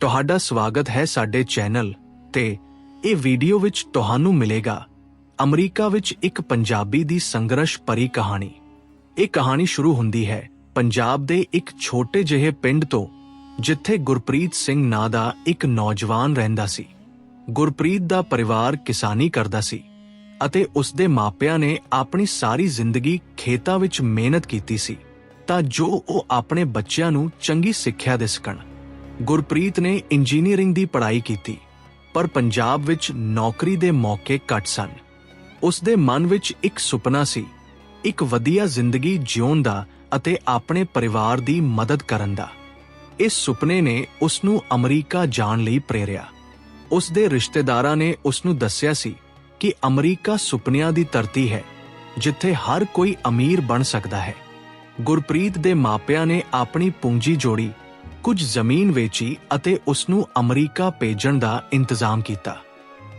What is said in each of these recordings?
ਤੁਹਾਡਾ ਸਵਾਗਤ ਹੈ ਸਾਡੇ ਚੈਨਲ ਤੇ ਇਹ ਵੀਡੀਓ ਵਿੱਚ ਤੁਹਾਨੂੰ ਮਿਲੇਗਾ ਅਮਰੀਕਾ ਵਿੱਚ ਇੱਕ ਪੰਜਾਬੀ ਦੀ ਸੰਘਰਸ਼ ਭਰੀ ਕਹਾਣੀ। ਇਹ ਕਹਾਣੀ ਸ਼ੁਰੂ ਹੁੰਦੀ ਹੈ ਪੰਜਾਬ ਦੇ ਇੱਕ ਛੋਟੇ ਜਿਹੇ ਪਿੰਡ ਤੋਂ, ਜਿੱਥੇ ਗੁਰਪ੍ਰੀਤ ਸਿੰਘ ਨਾਂ ਦਾ ਇੱਕ ਨੌਜਵਾਨ ਰਹਿੰਦਾ ਸੀ। ਗੁਰਪ੍ਰੀਤ ਦਾ ਪਰਿਵਾਰ ਕਿਸਾਨੀ ਕਰਦਾ ਸੀ ਅਤੇ ਉਸ ਦੇ ਮਾਪਿਆਂ ਨੇ ਆਪਣੀ ਸਾਰੀ ਜ਼ਿੰਦਗੀ ਖੇਤਾਂ ਵਿੱਚ ਮਿਹਨਤ ਕੀਤੀ ਸੀ ਤਾਂ ਜੋ ਉਹ ਆਪਣੇ ਬੱਚਿਆਂ ਨੂੰ ਚੰਗੀ ਸਿੱਖਿਆ ਦੇ ਸਕਣ। ਗੁਰਪ੍ਰੀਤ ਨੇ ਇੰਜੀਨੀਅਰਿੰਗ ਦੀ ਪੜ੍ਹਾਈ ਕੀਤੀ, ਪਰ ਪੰਜਾਬ ਵਿੱਚ ਨੌਕਰੀ ਦੇ ਮੌਕੇ ਘੱਟ ਸਨ। ਉਸ ਦੇ ਮਨ ਵਿੱਚ ਇੱਕ ਸੁਪਨਾ ਸੀ, ਇੱਕ ਵਧੀਆ ਜ਼ਿੰਦਗੀ ਜਿਉਣ ਦਾ ਅਤੇ ਆਪਣੇ ਪਰਿਵਾਰ ਦੀ ਮਦਦ ਕਰਨ ਦਾ। ਇਸ ਸੁਪਨੇ ਨੇ ਉਸ ਨੂੰ ਅਮਰੀਕਾ ਜਾਣ ਲਈ ਪ੍ਰੇਰਿਆ। ਉਸ ਦੇ ਰਿਸ਼ਤੇਦਾਰਾਂ ਨੇ ਉਸ ਨੂੰ ਦੱਸਿਆ ਸੀ ਕਿ ਅਮਰੀਕਾ ਸੁਪਨਿਆਂ ਦੀ ਧਰਤੀ ਹੈ, ਜਿੱਥੇ ਹਰ ਕੋਈ ਅਮੀਰ ਬਣ ਸਕਦਾ ਹੈ। ਗੁਰਪ੍ਰੀਤ ਦੇ ਮਾਪਿਆਂ ਨੇ ਆਪਣੀ ਪੂੰਜੀ ਜੋੜੀ ਕੁਝ ਜ਼ਮੀਨ ਵੇਚੀ ਅਤੇ ਉਸ ਨੂੰ ਅਮਰੀਕਾ ਭੇਜਣ ਦਾ ਇੰਤਜ਼ਾਮ ਕੀਤਾ।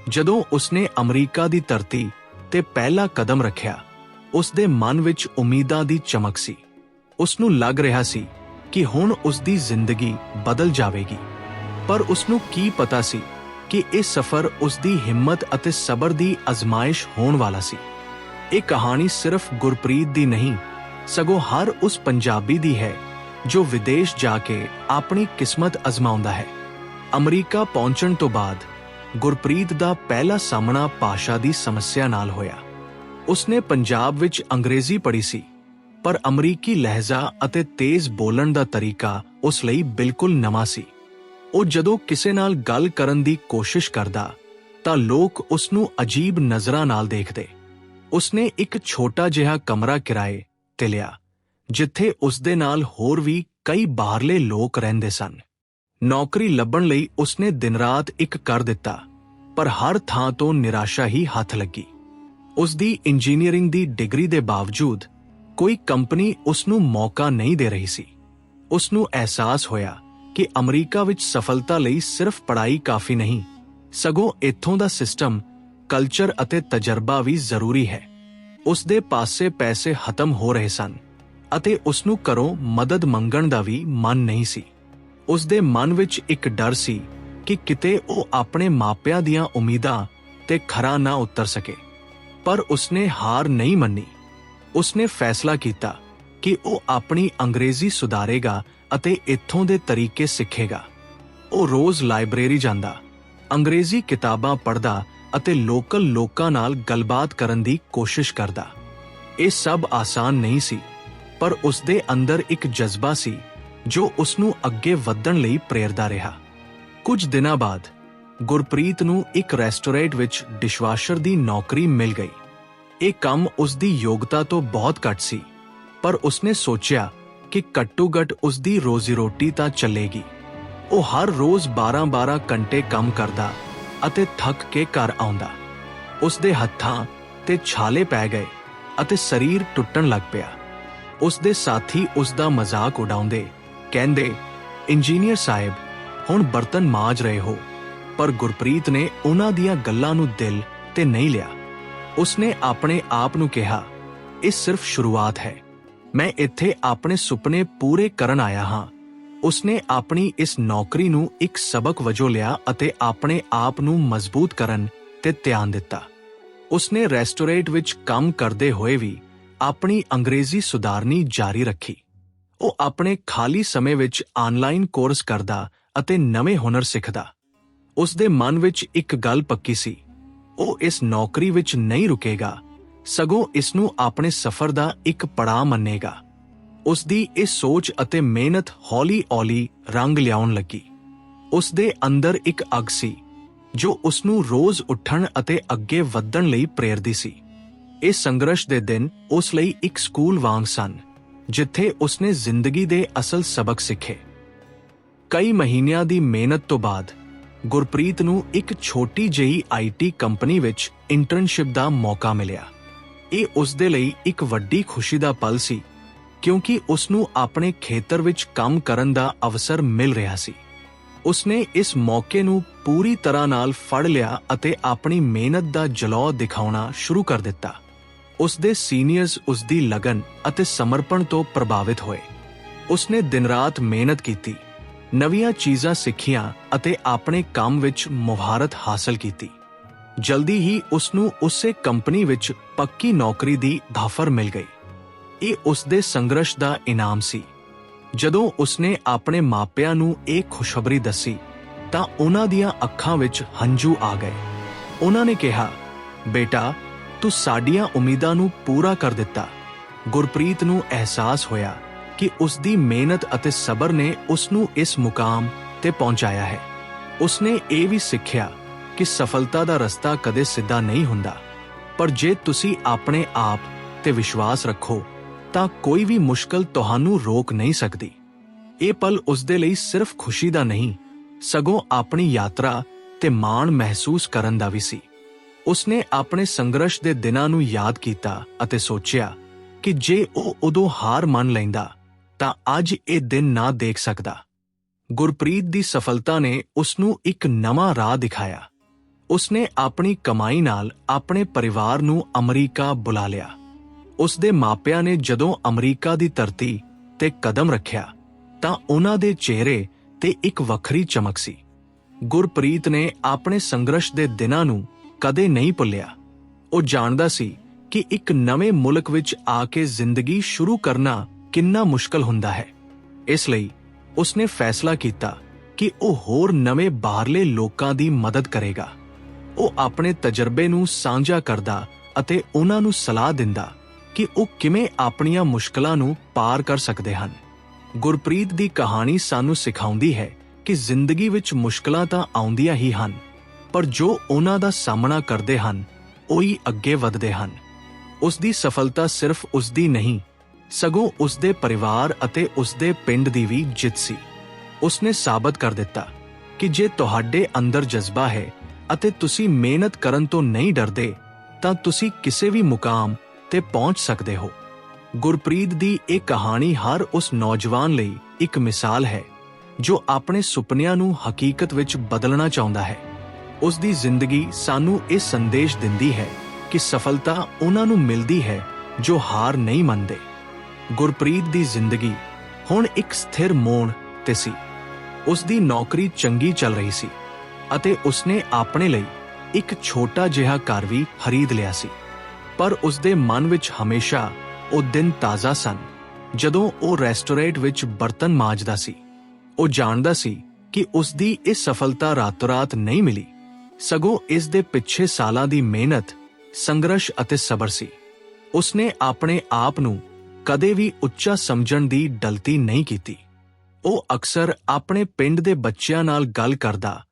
ਜਦੋਂ ਉਸਨੇ ਅਮਰੀਕਾ ਦੀ ਧਰਤੀ ਤੇ ਪਹਿਲਾ ਕਦਮ ਰੱਖਿਆ ਉਸ ਦੇ ਮਨ ਵਿੱਚ ਉਮੀਦਾਂ ਦੀ ਚਮਕ ਸੀ। ਉਸ ਨੂੰ ਲੱਗ ਰਿਹਾ ਸੀ ਕਿ ਹੁਣ ਉਸ ਦੀ ਜ਼ਿੰਦਗੀ ਬਦਲ ਜਾਵੇਗੀ। ਪਰ ਉਸ ਨੂੰ ਕੀ ਪਤਾ ਸੀ ਕਿ ਇਹ ਸਫ਼ਰ ਉਸ ਦੀ ਹਿੰਮਤ ਅਤੇ ਸਬਰ ਦੀ ਅਜ਼ਮਾਇਸ਼ ਹੋਣ ਵਾਲਾ ਸੀ। ਇਹ ਕਹਾਣੀ ਸਿਰਫ ਗੁਰਪ੍ਰੀਤ ਦੀ ਨਹੀਂ, ਸਗੋਂ ਹਰ ਉਸ ਪੰਜਾਬੀ ਦੀ ਹੈ। ਜੋ ਵਿਦੇਸ਼ ਜਾ ਕੇ ਆਪਣੀ ਕਿਸਮਤ ਅਜ਼ਮਾਉਂਦਾ ਹੈ। ਅਮਰੀਕਾ ਪਹੁੰਚਣ ਤੋਂ ਬਾਅਦ ਗੁਰਪ੍ਰੀਤ ਦਾ ਪਹਿਲਾ ਸਾਹਮਣਾ ਭਾਸ਼ਾ ਦੀ ਸਮੱਸਿਆ ਨਾਲ ਹੋਇਆ। ਉਸਨੇ ਪੰਜਾਬ ਵਿੱਚ ਅੰਗਰੇਜ਼ੀ ਪੜ੍ਹੀ ਸੀ, ਪਰ ਅਮਰੀਕੀ ਲਹਿਜ਼ਾ ਅਤੇ ਤੇਜ਼ ਬੋਲਣ ਦਾ ਤਰੀਕਾ ਉਸ ਲਈ ਬਿਲਕੁਲ ਨਵਾਂ ਸੀ। ਉਹ ਜਦੋਂ ਕਿਸੇ ਨਾਲ ਗੱਲ ਕਰਨ ਦੀ ਕੋਸ਼ਿਸ਼ ਕਰਦਾ, ਤਾਂ ਲੋਕ ਉਸ ਨੂੰ ਅਜੀਬ ਨਜ਼ਰਾਂ ਨਾਲ ਦੇਖਦੇ। ਉਸਨੇ ਇੱਕ ਛੋਟਾ ਜਿਹਾ ਕਮਰਾ ਕਿਰਾਏ ਤੇ ਲਿਆ। ਜਿੱਥੇ ਉਸ ਦੇ ਨਾਲ ਹੋਰ ਵੀ ਕਈ ਬਾਹਰਲੇ ਲੋਕ ਰਹਿੰਦੇ ਸਨ। ਨੌਕਰੀ ਲੱਭਣ ਲਈ ਉਸਨੇ ਦਿਨ-ਰਾਤ ਇੱਕ ਕਰ ਦਿੱਤਾ, ਪਰ ਹਰ ਥਾਂ ਤੋਂ ਨਿਰਾਸ਼ਾ ਹੀ ਹੱਥ ਲੱਗੀ। ਉਸ ਦੀ ਇੰਜੀਨੀਅਰਿੰਗ ਦੀ ਡਿਗਰੀ ਦੇ ਬਾਵਜੂਦ ਕੋਈ ਕੰਪਨੀ ਉਸ ਨੂੰ ਮੌਕਾ ਨਹੀਂ ਦੇ ਰਹੀ ਸੀ। ਉਸ ਨੂੰ ਅਹਿਸਾਸ ਹੋਇਆ ਕਿ ਅਮਰੀਕਾ ਵਿੱਚ ਸਫਲਤਾ ਲਈ ਸਿਰਫ ਪੜ੍ਹਾਈ ਕਾਫੀ ਨਹੀਂ, ਸਗੋਂ ਇੱਥੋਂ ਦਾ ਸਿਸਟਮ, ਕਲਚਰ ਅਤੇ ਤਜਰਬਾ ਵੀ ਜ਼ਰੂਰੀ ਹੈ। ਉਸ ਦੇ ਪਾਸੇ ਪੈਸੇ ਖਤਮ ਹੋ ਰਹੇ ਸਨ। ਅਤੇ ਉਸ ਨੂੰ ਘਰੋਂ ਮਦਦ ਮੰਗਣ ਦਾ ਵੀ ਮਨ ਨਹੀਂ ਸੀ। ਉਸ ਦੇ ਮਨ ਵਿੱਚ ਇੱਕ ਡਰ ਸੀ ਕਿ ਕਿਤੇ ਉਹ ਆਪਣੇ ਮਾਪਿਆਂ ਦੀਆਂ ਉਮੀਦਾਂ ਤੇ ਖਰਾ ਨਾ ਉਤਰ ਸਕੇ। ਪਰ ਉਸਨੇ ਹਾਰ ਨਹੀਂ ਮੰਨੀ। ਉਸਨੇ ਫੈਸਲਾ ਕੀਤਾ ਕਿ ਉਹ ਆਪਣੀ ਅੰਗਰੇਜ਼ੀ ਸੁਧਾਰੇਗਾ ਅਤੇ ਇੱਥੋਂ ਦੇ ਤਰੀਕੇ ਸਿੱਖੇਗਾ। ਉਹ ਰੋਜ਼ ਲਾਇਬ੍ਰੇਰੀ ਜਾਂਦਾ, ਅੰਗਰੇਜ਼ੀ ਕਿਤਾਬਾਂ ਪੜ੍ਹਦਾ ਅਤੇ ਲੋਕਲ ਲੋਕਾਂ ਨਾਲ ਗੱਲਬਾਤ ਕਰਨ ਦੀ ਕੋਸ਼ਿਸ਼ ਕਰਦਾ। ਇਹ ਸਭ ਆਸਾਨ ਨਹੀਂ ਸੀ। ਪਰ ਉਸ ਦੇ ਅੰਦਰ ਇੱਕ ਜਜ਼ਬਾ ਸੀ, ਜੋ ਉਸ ਨੂੰ ਅੱਗੇ ਵਧਣ ਲਈ ਪ੍ਰੇਰਦਾ ਰਿਹਾ। ਕੁਝ ਦਿਨਾਂ ਬਾਅਦ, ਗੁਰਪ੍ਰੀਤ ਨੂੰ ਇੱਕ ਰੈਸਟੋਰੈਂਟ ਵਿੱਚ ਡਿਸ਼ਵਾਸ਼ਰ ਦੀ ਨੌਕਰੀ ਮਿਲ ਗਈ। ਇਹ ਕੰਮ ਉਸ ਦੀ ਯੋਗਤਾ ਤੋਂ ਬਹੁਤ ਘੱਟ ਸੀ, ਪਰ ਉਸਨੇ ਸੋਚਿਆ ਕਿ ਘੱਟੋ-ਘੱਟ ਉਸ ਦੀ ਰੋਜ਼ੀ-ਰੋਟੀ ਤਾਂ ਚੱਲੇਗੀ। ਉਹ ਹਰ ਰੋਜ਼ 12-12 ਘੰਟੇ ਕੰਮ ਕਰਦਾ ਅਤੇ ਥੱਕ ਕੇ ਘਰ ਆਉਂਦਾ। ਉਸ ਦੇ ਹੱਥਾਂ ਤੇ ਛਾਲੇ ਪੈ ਗਏ ਅਤੇ ਸਰੀਰ ਟੁੱਟਣ ਲੱਗ ਪਿਆ। ਉਸ ਦੇ ਸਾਥੀ ਉਸ ਦਾ ਮਜ਼ਾਕ ਉਡਾਉਂਦੇ, ਕਹਿੰਦੇ, ਇੰਜੀਨੀਅਰ ਸਾਹਿਬ, ਹੁਣ ਬਰਤਨ ਮਾਜ ਰਹੇ ਹੋ, ਪਰ ਗੁਰਪ੍ਰੀਤ ਨੇ ਉਹਨਾਂ ਦੀਆਂ ਗੱਲਾਂ ਨੂੰ ਦਿਲ ਤੇ ਨਹੀਂ ਲਿਆ। ਉਸਨੇ ਆਪਣੇ ਆਪ ਨੂੰ ਕਿਹਾ, ਇਹ ਸਿਰਫ ਸ਼ੁਰੂਆਤ ਹੈ। ਮੈਂ ਇੱਥੇ ਆਪਣੇ ਸੁਪਨੇ ਪੂਰੇ ਕਰਨ ਆਇਆ ਹਾਂ। ਉਸਨੇ ਆਪਣੀ ਇਸ ਨੌਕਰੀ ਨੂੰ ਇੱਕ ਸਬਕ ਵਜੋਂ ਲਿਆ ਅਤੇ ਆਪਣੇ ਆਪ ਨੂੰ ਮਜ਼ਬੂਤ ਕਰਨ ਤੇ ਧਿਆਨ ਦਿੱਤਾ। ਉਸਨੇ ਰੈਸਟੋਰੈਂਟ ਵਿੱਚ ਕੰਮ ਕਰਦੇ ਹੋਏ ਵੀ ਆਪਣੀ ਅੰਗਰੇਜ਼ੀ ਸੁਧਾਰਨੀ ਜਾਰੀ ਰੱਖੀ। ਉਹ ਆਪਣੇ ਖਾਲੀ ਸਮੇਂ ਵਿੱਚ ਆਨਲਾਈਨ ਕੋਰਸ ਕਰਦਾ ਅਤੇ ਨਵੇਂ ਹੁਨਰ ਸਿੱਖਦਾ। ਉਸ ਦੇ ਮਨ ਵਿੱਚ ਇੱਕ ਗੱਲ ਪੱਕੀ ਸੀ। ਉਹ ਇਸ ਨੌਕਰੀ ਵਿੱਚ ਨਹੀਂ ਰੁਕੇਗਾ। ਸਗੋਂ ਇਸ ਨੂੰ ਆਪਣੇ ਸਫ਼ਰ ਦਾ ਇੱਕ ਪੜਾਅ ਮੰਨੇਗਾ। ਉਸ ਦੀ ਇਹ ਸੋਚ ਅਤੇ ਮਿਹਨਤ ਹੌਲੀ-ਹੌਲੀ ਰੰਗ ਲਿਆਉਣ ਲੱਗੀ। ਉਸ ਦੇ ਅੰਦਰ ਇੱਕ ਅੱਗ ਸੀ, ਜੋ ਉਸ ਨੂੰ ਰੋਜ਼ ਉੱਠਣ ਅਤੇ ਅੱਗੇ ਵਧਣ ਲਈ ਪ੍ਰੇਰਦੀ ਸੀ। ਇਸ ਸੰਘਰਸ਼ ਦੇ ਦਿਨ ਉਸ ਲਈ ਇੱਕ ਸਕੂਲ ਵਾਂਗ ਸਨ, ਜਿੱਥੇ ਉਸਨੇ ਜ਼ਿੰਦਗੀ ਦੇ ਅਸਲ ਸਬਕ ਸਿੱਖੇ। ਕਈ ਮਹੀਨਿਆਂ ਦੀ ਮਿਹਨਤ ਤੋਂ ਬਾਅਦ, ਗੁਰਪ੍ਰੀਤ ਨੂੰ ਇੱਕ ਛੋਟੀ ਜਿਹੀ ਆਈਟੀ ਕੰਪਨੀ ਵਿੱਚ ਇੰਟਰਨਸ਼ਿਪ ਦਾ ਮੌਕਾ ਮਿਲਿਆ। ਇਹ ਉਸ ਦੇ ਲਈ ਇੱਕ ਵੱਡੀ ਖੁਸ਼ੀ ਦਾ ਪਲ ਸੀ, ਕਿਉਂਕਿ ਉਸ ਨੂੰ ਆਪਣੇ ਖੇਤਰ ਵਿੱਚ ਕੰਮ ਕਰਨ ਦਾ ਅਵਸਰ ਮਿਲ ਰਿਹਾ ਸੀ। ਉਸਨੇ ਇਸ ਮੌਕੇ ਨੂੰ ਪੂਰੀ ਤਰ੍ਹਾਂ ਨਾਲ ਫੜ ਲਿਆ ਅਤੇ ਆਪਣੀ ਮਿਹਨਤ ਦਾ ਜਲੌ ਦਿਖਾਉਣਾ ਸ਼ੁਰੂ ਕਰ ਦਿੱਤਾ। ਉਸ ਦੇ ਸੀਨੀਅਰਸ ਉਸ ਦੀ ਲਗਨ ਅਤੇ ਸਮਰਪਣ ਤੋਂ ਪ੍ਰਭਾਵਿਤ ਹੋਏ। ਉਸਨੇ ਦਿਨ-ਰਾਤ ਮਿਹਨਤ ਕੀਤੀ, ਨਵੀਆਂ ਚੀਜ਼ਾਂ ਸਿੱਖੀਆਂ ਅਤੇ ਆਪਣੇ ਕੰਮ ਵਿੱਚ ਮੁਹਾਰਤ ਹਾਸਲ ਕੀਤੀ। ਜਲਦੀ ਹੀ ਉਸ ਨੂੰ ਉਸੇ ਕੰਪਨੀ ਵਿੱਚ ਪੱਕੀ ਨੌਕਰੀ ਦੀ ਧਾਫਰ ਮਿਲ ਗਈ। ਇਹ ਉਸ ਦੇ ਸੰਘਰਸ਼ ਦਾ ਇਨਾਮ ਸੀ। ਜਦੋਂ ਉਸਨੇ ਆਪਣੇ ਮਾਪਿਆਂ ਨੂੰ ਇਹ ਖੁਸ਼ਖਬਰੀ ਦੱਸੀ, ਤਾਂ ਉਹਨਾਂ ਦੀਆਂ ਅੱਖਾਂ ਵਿੱਚ ਹੰਝੂ ਆ ਗਏ। ਉਹਨਾਂ ਨੇ ਕਿਹਾ, ਬੇਟਾ ਤੂੰ ਸਾਡੀਆਂ ਉਮੀਦਾਂ ਨੂੰ ਪੂਰਾ ਕਰ ਦਿੱਤਾ। ਗੁਰਪ੍ਰੀਤ ਨੂੰ ਅਹਿਸਾਸ ਹੋਇਆ ਕਿ ਉਸ ਦੀ ਮਿਹਨਤ ਅਤੇ ਸਬਰ ਨੇ ਉਸ ਨੂੰ ਇਸ ਮੁਕਾਮ ਤੇ ਪਹੁੰਚਾਇਆ ਹੈ। ਉਸਨੇ ਇਹ ਵੀ ਸਿੱਖਿਆ ਕਿ ਸਫਲਤਾ ਦਾ ਰਸਤਾ ਕਦੇ ਸਿੱਧਾ ਨਹੀਂ ਹੁੰਦਾ। ਪਰ ਜੇ ਤੁਸੀਂ ਆਪਣੇ ਆਪ ਤੇ ਵਿਸ਼ਵਾਸ ਰੱਖੋ, ਤਾਂ ਕੋਈ ਵੀ ਮੁਸ਼ਕਲ ਤੁਹਾਨੂੰ ਰੋਕ ਨਹੀਂ ਸਕਦੀ। ਇਹ ਪਲ ਉਸ ਦੇ ਲਈ ਸਿਰਫ ਖੁਸ਼ੀ ਦਾ ਨਹੀਂ, ਸਗੋਂ ਆਪਣੀ ਯਾਤਰਾ ਤੇ ਮਾਣ ਮਹਿਸੂਸ ਕਰਨ ਦਾ ਵੀ ਸੀ। ਉਸਨੇ ਆਪਣੇ ਸੰਘਰਸ਼ ਦੇ ਦਿਨਾਂ ਨੂੰ ਯਾਦ ਕੀਤਾ ਅਤੇ ਸੋਚਿਆ ਕਿ ਜੇ ਉਹ ਉਦੋਂ ਹਾਰ ਮੰਨ ਲੈਂਦਾ, ਤਾਂ ਅੱਜ ਇਹ ਦਿਨ ਨਾ ਦੇਖ ਸਕਦਾ। ਗੁਰਪ੍ਰੀਤ ਦੀ ਸਫਲਤਾ ਨੇ ਉਸ ਨੂੰ ਇੱਕ ਨਵਾਂ ਰਾਹ ਦਿਖਾਇਆ। ਉਸਨੇ ਆਪਣੀ ਕਮਾਈ ਨਾਲ ਆਪਣੇ ਪਰਿਵਾਰ ਨੂੰ ਅਮਰੀਕਾ ਬੁਲਾ ਲਿਆ। ਉਸ ਦੇ ਮਾਪਿਆਂ ਨੇ ਜਦੋਂ ਅਮਰੀਕਾ ਦੀ ਧਰਤੀ ਤੇ ਕਦਮ ਰੱਖਿਆ, ਤਾਂ ਉਹਨਾਂ ਦੇ ਚਿਹਰੇ ਤੇ ਇੱਕ ਵੱਖਰੀ ਚਮਕ ਸੀ। ਗੁਰਪ੍ਰੀਤ ਨੇ ਆਪਣੇ ਸੰਘਰਸ਼ ਦੇ ਦਿਨਾਂ ਨੂੰ ਕਦੇ ਨਹੀਂ ਭੁੱਲਿਆ। ਉਹ ਜਾਣਦਾ ਸੀ ਕਿ ਇੱਕ ਨਵੇਂ ਮੁਲਕ ਵਿੱਚ ਆ ਕੇ ਜ਼ਿੰਦਗੀ ਸ਼ੁਰੂ ਕਰਨਾ ਕਿੰਨਾ ਮੁਸ਼ਕਲ ਹੁੰਦਾ ਹੈ। ਇਸ ਲਈ ਉਸਨੇ ਫੈਸਲਾ ਕੀਤਾ ਕਿ ਉਹ ਹੋਰ ਨਵੇਂ ਬਾਹਰਲੇ ਲੋਕਾਂ ਦੀ ਮਦਦ ਕਰੇਗਾ। ਉਹ ਆਪਣੇ ਤਜਰਬੇ ਨੂੰ ਸਾਂਝਾ ਕਰਦਾ ਅਤੇ ਉਹਨਾਂ ਨੂੰ ਸਲਾਹ ਦਿੰਦਾ ਕਿ ਉਹ ਕਿਵੇਂ ਆਪਣੀਆਂ ਮੁਸ਼ਕਲਾਂ ਨੂੰ ਪਾਰ ਕਰ ਸਕਦੇ ਹਨ। ਗੁਰਪ੍ਰੀਤ ਦੀ ਕਹਾਣੀ ਸਾਨੂੰ ਸਿਖਾਉਂਦੀ ਹੈ ਕਿ ਜ਼ਿੰਦਗੀ ਵਿੱਚ ਮੁਸ਼ਕਲਾਂ ਤਾਂ ਆਉਂਦੀਆਂ ਹੀ ਹਨ ਪਰ ਜੋ ਉਹਨਾਂ ਦਾ ਸਾਹਮਣਾ ਕਰਦੇ ਹਨ, ਉਹੀ ਅੱਗੇ ਵਧਦੇ ਹਨ। ਉਸ ਦੀ ਸਫਲਤਾ ਸਿਰਫ ਉਸ ਦੀ ਨਹੀਂ, ਸਗੋਂ ਉਸ ਦੇ ਪਰਿਵਾਰ ਅਤੇ ਉਸ ਦੇ ਪਿੰਡ ਦੀ ਵੀ ਜਿੱਤ ਸੀ। ਉਸਨੇ ਸਾਬਤ ਕਰ ਦਿੱਤਾ ਕਿ ਜੇ ਤੁਹਾਡੇ ਅੰਦਰ ਜਜ਼ਬਾ ਹੈ ਅਤੇ ਤੁਸੀਂ ਮਿਹਨਤ ਕਰਨ ਤੋਂ ਨਹੀਂ ਡਰਦੇ, ਤਾਂ ਤੁਸੀਂ ਕਿਸੇ ਵੀ ਮੁਕਾਮ ਤੇ ਪਹੁੰਚ ਸਕਦੇ ਹੋ। ਗੁਰਪ੍ਰੀਤ ਦੀ ਇਹ ਕਹਾਣੀ ਹਰ ਉਸ ਨੌਜਵਾਨ ਲਈ ਇੱਕ ਮਿਸਾਲ ਹੈ, ਜੋ ਆਪਣੇ ਸੁਪਨਿਆਂ ਨੂੰ ਹਕੀਕਤ ਵਿੱਚ ਬਦਲਣਾ ਚਾਹੁੰਦਾ ਹੈ। ਉਸ ਦੀ ਜ਼ਿੰਦਗੀ ਸਾਨੂੰ ਇਹ ਸੰਦੇਸ਼ ਦਿੰਦੀ ਹੈ ਕਿ ਸਫਲਤਾ ਉਹਨਾਂ ਨੂੰ ਮਿਲਦੀ ਹੈ ਜੋ ਹਾਰ ਨਹੀਂ ਮੰਨਦੇ। ਗੁਰਪ੍ਰੀਤ ਦੀ ਜ਼ਿੰਦਗੀ ਹੁਣ ਇੱਕ ਸਥਿਰ ਮੋੜ ਤੇ ਸੀ। ਉਸ ਦੀ ਨੌਕਰੀ ਚੰਗੀ ਚੱਲ ਰਹੀ ਸੀ ਅਤੇ ਉਸਨੇ ਆਪਣੇ ਲਈ ਇੱਕ ਛੋਟਾ ਜਿਹਾ ਘਰ ਵੀ ਖਰੀਦ ਲਿਆ ਸੀ। ਪਰ ਉਸ ਦੇ ਮਨ ਵਿੱਚ ਹਮੇਸ਼ਾ ਉਹ ਦਿਨ ਤਾਜ਼ਾ ਸਨ, ਜਦੋਂ ਉਹ ਰੈਸਟੋਰੈਂਟ ਵਿੱਚ ਬਰਤਨ ਮਾਂਜਦਾ ਸੀ। ਉਹ ਜਾਣਦਾ ਸੀ ਕਿ ਉਸ ਦੀ ਇਹ ਸਫਲਤਾ ਰਾਤੋਂ-ਰਾਤ ਨਹੀਂ ਮਿਲੀ। ਸਗੋਂ ਇਸ ਦੇ ਪਿੱਛੇ ਸਾਲਾਂ ਦੀ ਮਿਹਨਤ, ਸੰਘਰਸ਼ ਅਤੇ ਸਬਰ ਸੀ। ਉਸਨੇ ਆਪਣੇ ਆਪ ਨੂੰ ਕਦੇ ਵੀ ਉੱਚਾ ਸਮਝਣ ਦੀ ਡਲਤੀ ਨਹੀਂ ਕੀਤੀ। ਉਹ ਅਕਸਰ ਆਪਣੇ ਪਿੰਡ ਦੇ ਬੱਚਿਆਂ ਨਾਲ ਗੱਲ ਕਰਦਾ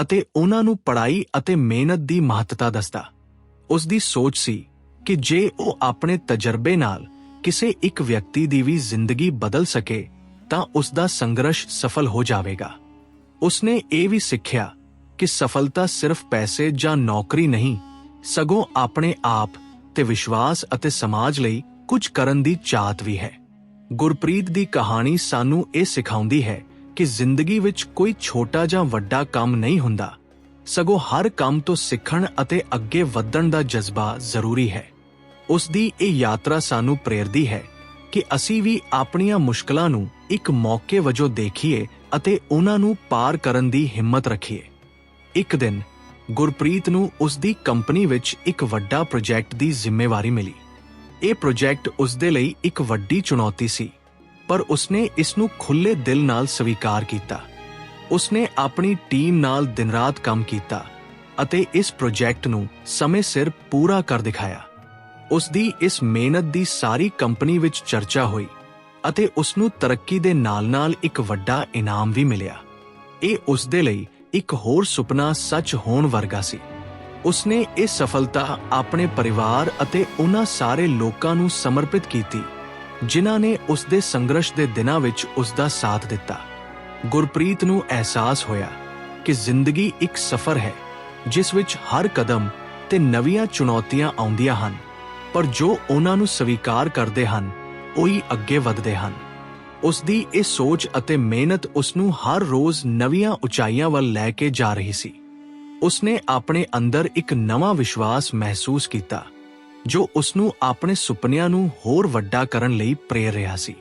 ਅਤੇ ਉਹਨਾਂ ਨੂੰ ਪੜ੍ਹਾਈ ਅਤੇ ਮਿਹਨਤ ਦੀ ਮਹੱਤਤਾ ਦੱਸਦਾ। ਉਸ ਦੀ ਸੋਚ ਸੀ ਕਿ ਜੇ ਉਹ ਆਪਣੇ ਤਜਰਬੇ ਨਾਲ ਕਿਸੇ ਇੱਕ ਵਿਅਕਤੀ ਦੀ ਵੀ ਜ਼ਿੰਦਗੀ ਬਦਲ ਸਕੇ, ਤਾਂ ਉਸ ਦਾ ਸੰਘਰਸ਼ ਸਫਲ ਹੋ ਜਾਵੇਗਾ। ਉਸਨੇ ਇਹ ਵੀ ਸਿੱਖਿਆ ਕਿ ਸਫਲਤਾ ਸਿਰਫ ਪੈਸੇ ਜਾਂ ਨੌਕਰੀ ਨਹੀਂ, ਸਗੋਂ ਆਪਣੇ ਆਪ ਤੇ ਵਿਸ਼ਵਾਸ ਅਤੇ ਸਮਾਜ ਲਈ ਕੁਝ ਕਰਨ ਦੀ ਚਾਹਤ ਵੀ ਹੈ। ਗੁਰਪ੍ਰੀਤ ਦੀ ਕਹਾਣੀ ਸਾਨੂੰ ਇਹ ਸਿਖਾਉਂਦੀ ਹੈ ਕਿ ਜ਼ਿੰਦਗੀ ਵਿੱਚ ਕੋਈ ਛੋਟਾ ਜਾਂ ਵੱਡਾ ਕੰਮ ਨਹੀਂ ਹੁੰਦਾ, ਸਗੋਂ ਹਰ ਕੰਮ ਤੋਂ ਸਿੱਖਣ ਅਤੇ ਅੱਗੇ ਵਧਣ ਦਾ ਜਜ਼ਬਾ ਜ਼ਰੂਰੀ ਹੈ। ਉਸ ਦੀ ਇਹ ਯਾਤਰਾ ਸਾਨੂੰ ਪ੍ਰੇਰਦੀ ਹੈ ਕਿ ਅਸੀਂ ਵੀ ਆਪਣੀਆਂ ਮੁਸ਼ਕਲਾਂ ਨੂੰ ਇੱਕ ਮੌਕੇ ਵਜੋਂ ਦੇਖੀਏ ਅਤੇ ਉਹਨਾਂ ਨੂੰ ਪਾਰ ਕਰਨ ਦੀ ਹਿੰਮਤ ਰੱਖੀਏ। ਇੱਕ ਦਿਨ ਗੁਰਪ੍ਰੀਤ ਨੂੰ ਉਸ ਦੀ ਕੰਪਨੀ ਵਿੱਚ ਇੱਕ ਵੱਡਾ ਪ੍ਰੋਜੈਕਟ ਦੀ ਜ਼ਿੰਮੇਵਾਰੀ ਮਿਲੀ। ਇਹ ਪ੍ਰੋਜੈਕਟ ਉਸ ਦੇ ਲਈ ਇੱਕ ਵੱਡੀ ਚੁਣੌਤੀ ਸੀ, ਪਰ ਉਸਨੇ ਇਸ ਨੂੰ ਖੁੱਲੇ ਦਿਲ ਨਾਲ ਸਵੀਕਾਰ ਕੀਤਾ। ਉਸਨੇ ਆਪਣੀ ਟੀਮ ਨਾਲ ਦਿਨ-ਰਾਤ ਕੰਮ ਕੀਤਾ ਅਤੇ ਇਸ ਪ੍ਰੋਜੈਕਟ ਨੂੰ ਸਮੇਂ ਸਿਰ ਪੂਰਾ ਕਰ ਦਿਖਾਇਆ। ਉਸ ਦੀ ਇਸ ਮਿਹਨਤ ਦੀ ਸਾਰੀ ਕੰਪਨੀ ਵਿੱਚ ਚਰਚਾ ਹੋਈ ਅਤੇ ਉਸ ਨੂੰ ਤਰੱਕੀ ਦੇ ਨਾਲ-ਨਾਲ ਇੱਕ ਵੱਡਾ ਇਨਾਮ ਵੀ ਮਿਲਿਆ। ਇਹ ਉਸ ਦੇ ਲਈ ਇੱਕ ਹੋਰ ਸੁਪਨਾ ਸੱਚ ਹੋਣ ਵਰਗਾ ਸੀ। ਉਸਨੇ ਇਹ ਸਫਲਤਾ ਆਪਣੇ ਪਰਿਵਾਰ ਅਤੇ ਉਹਨਾਂ ਸਾਰੇ ਲੋਕਾਂ ਨੂੰ ਸਮਰਪਿਤ ਕੀਤੀ, ਜਿਨ੍ਹਾਂ ਨੇ ਉਸ ਦੇ ਸੰਘਰਸ਼ ਦੇ ਦਿਨਾਂ ਵਿੱਚ ਉਸ ਦਾ ਸਾਥ ਦਿੱਤਾ। ਗੁਰਪ੍ਰੀਤ ਨੂੰ ਅਹਿਸਾਸ ਹੋਇਆ ਕਿ ਜ਼ਿੰਦਗੀ ਇੱਕ ਸਫ਼ਰ ਹੈ, ਜਿਸ ਵਿੱਚ ਹਰ ਕਦਮ ਤੇ ਨਵੀਆਂ ਚੁਣੌਤੀਆਂ ਆਉਂਦੀਆਂ ਹਨ, ਪਰ ਜੋ ਉਹਨਾਂ ਨੂੰ ਸਵੀਕਾਰ ਕਰਦੇ ਹਨ, ਉਹੀ ਅੱਗੇ ਵਧਦੇ ਹਨ। ਉਸ ਦੀ ਇਹ ਸੋਚ ਅਤੇ ਮਿਹਨਤ ਉਸ ਨੂੰ ਹਰ ਰੋਜ਼ ਨਵੀਆਂ ਉਚਾਈਆਂ ਵੱਲ ਲੈ ਕੇ ਜਾ ਰਹੀ ਸੀ। ਉਸਨੇ ਆਪਣੇ ਅੰਦਰ ਇੱਕ ਨਵਾਂ ਵਿਸ਼ਵਾਸ ਮਹਿਸੂਸ ਕੀਤਾ, ਜੋ ਉਸ ਨੂੰ ਆਪਣੇ ਸੁਪਨਿਆਂ ਨੂੰ ਹੋਰ ਵੱਡਾ ਕਰਨ ਲਈ ਪ੍ਰੇਰ ਰਿਹਾ ਸੀ।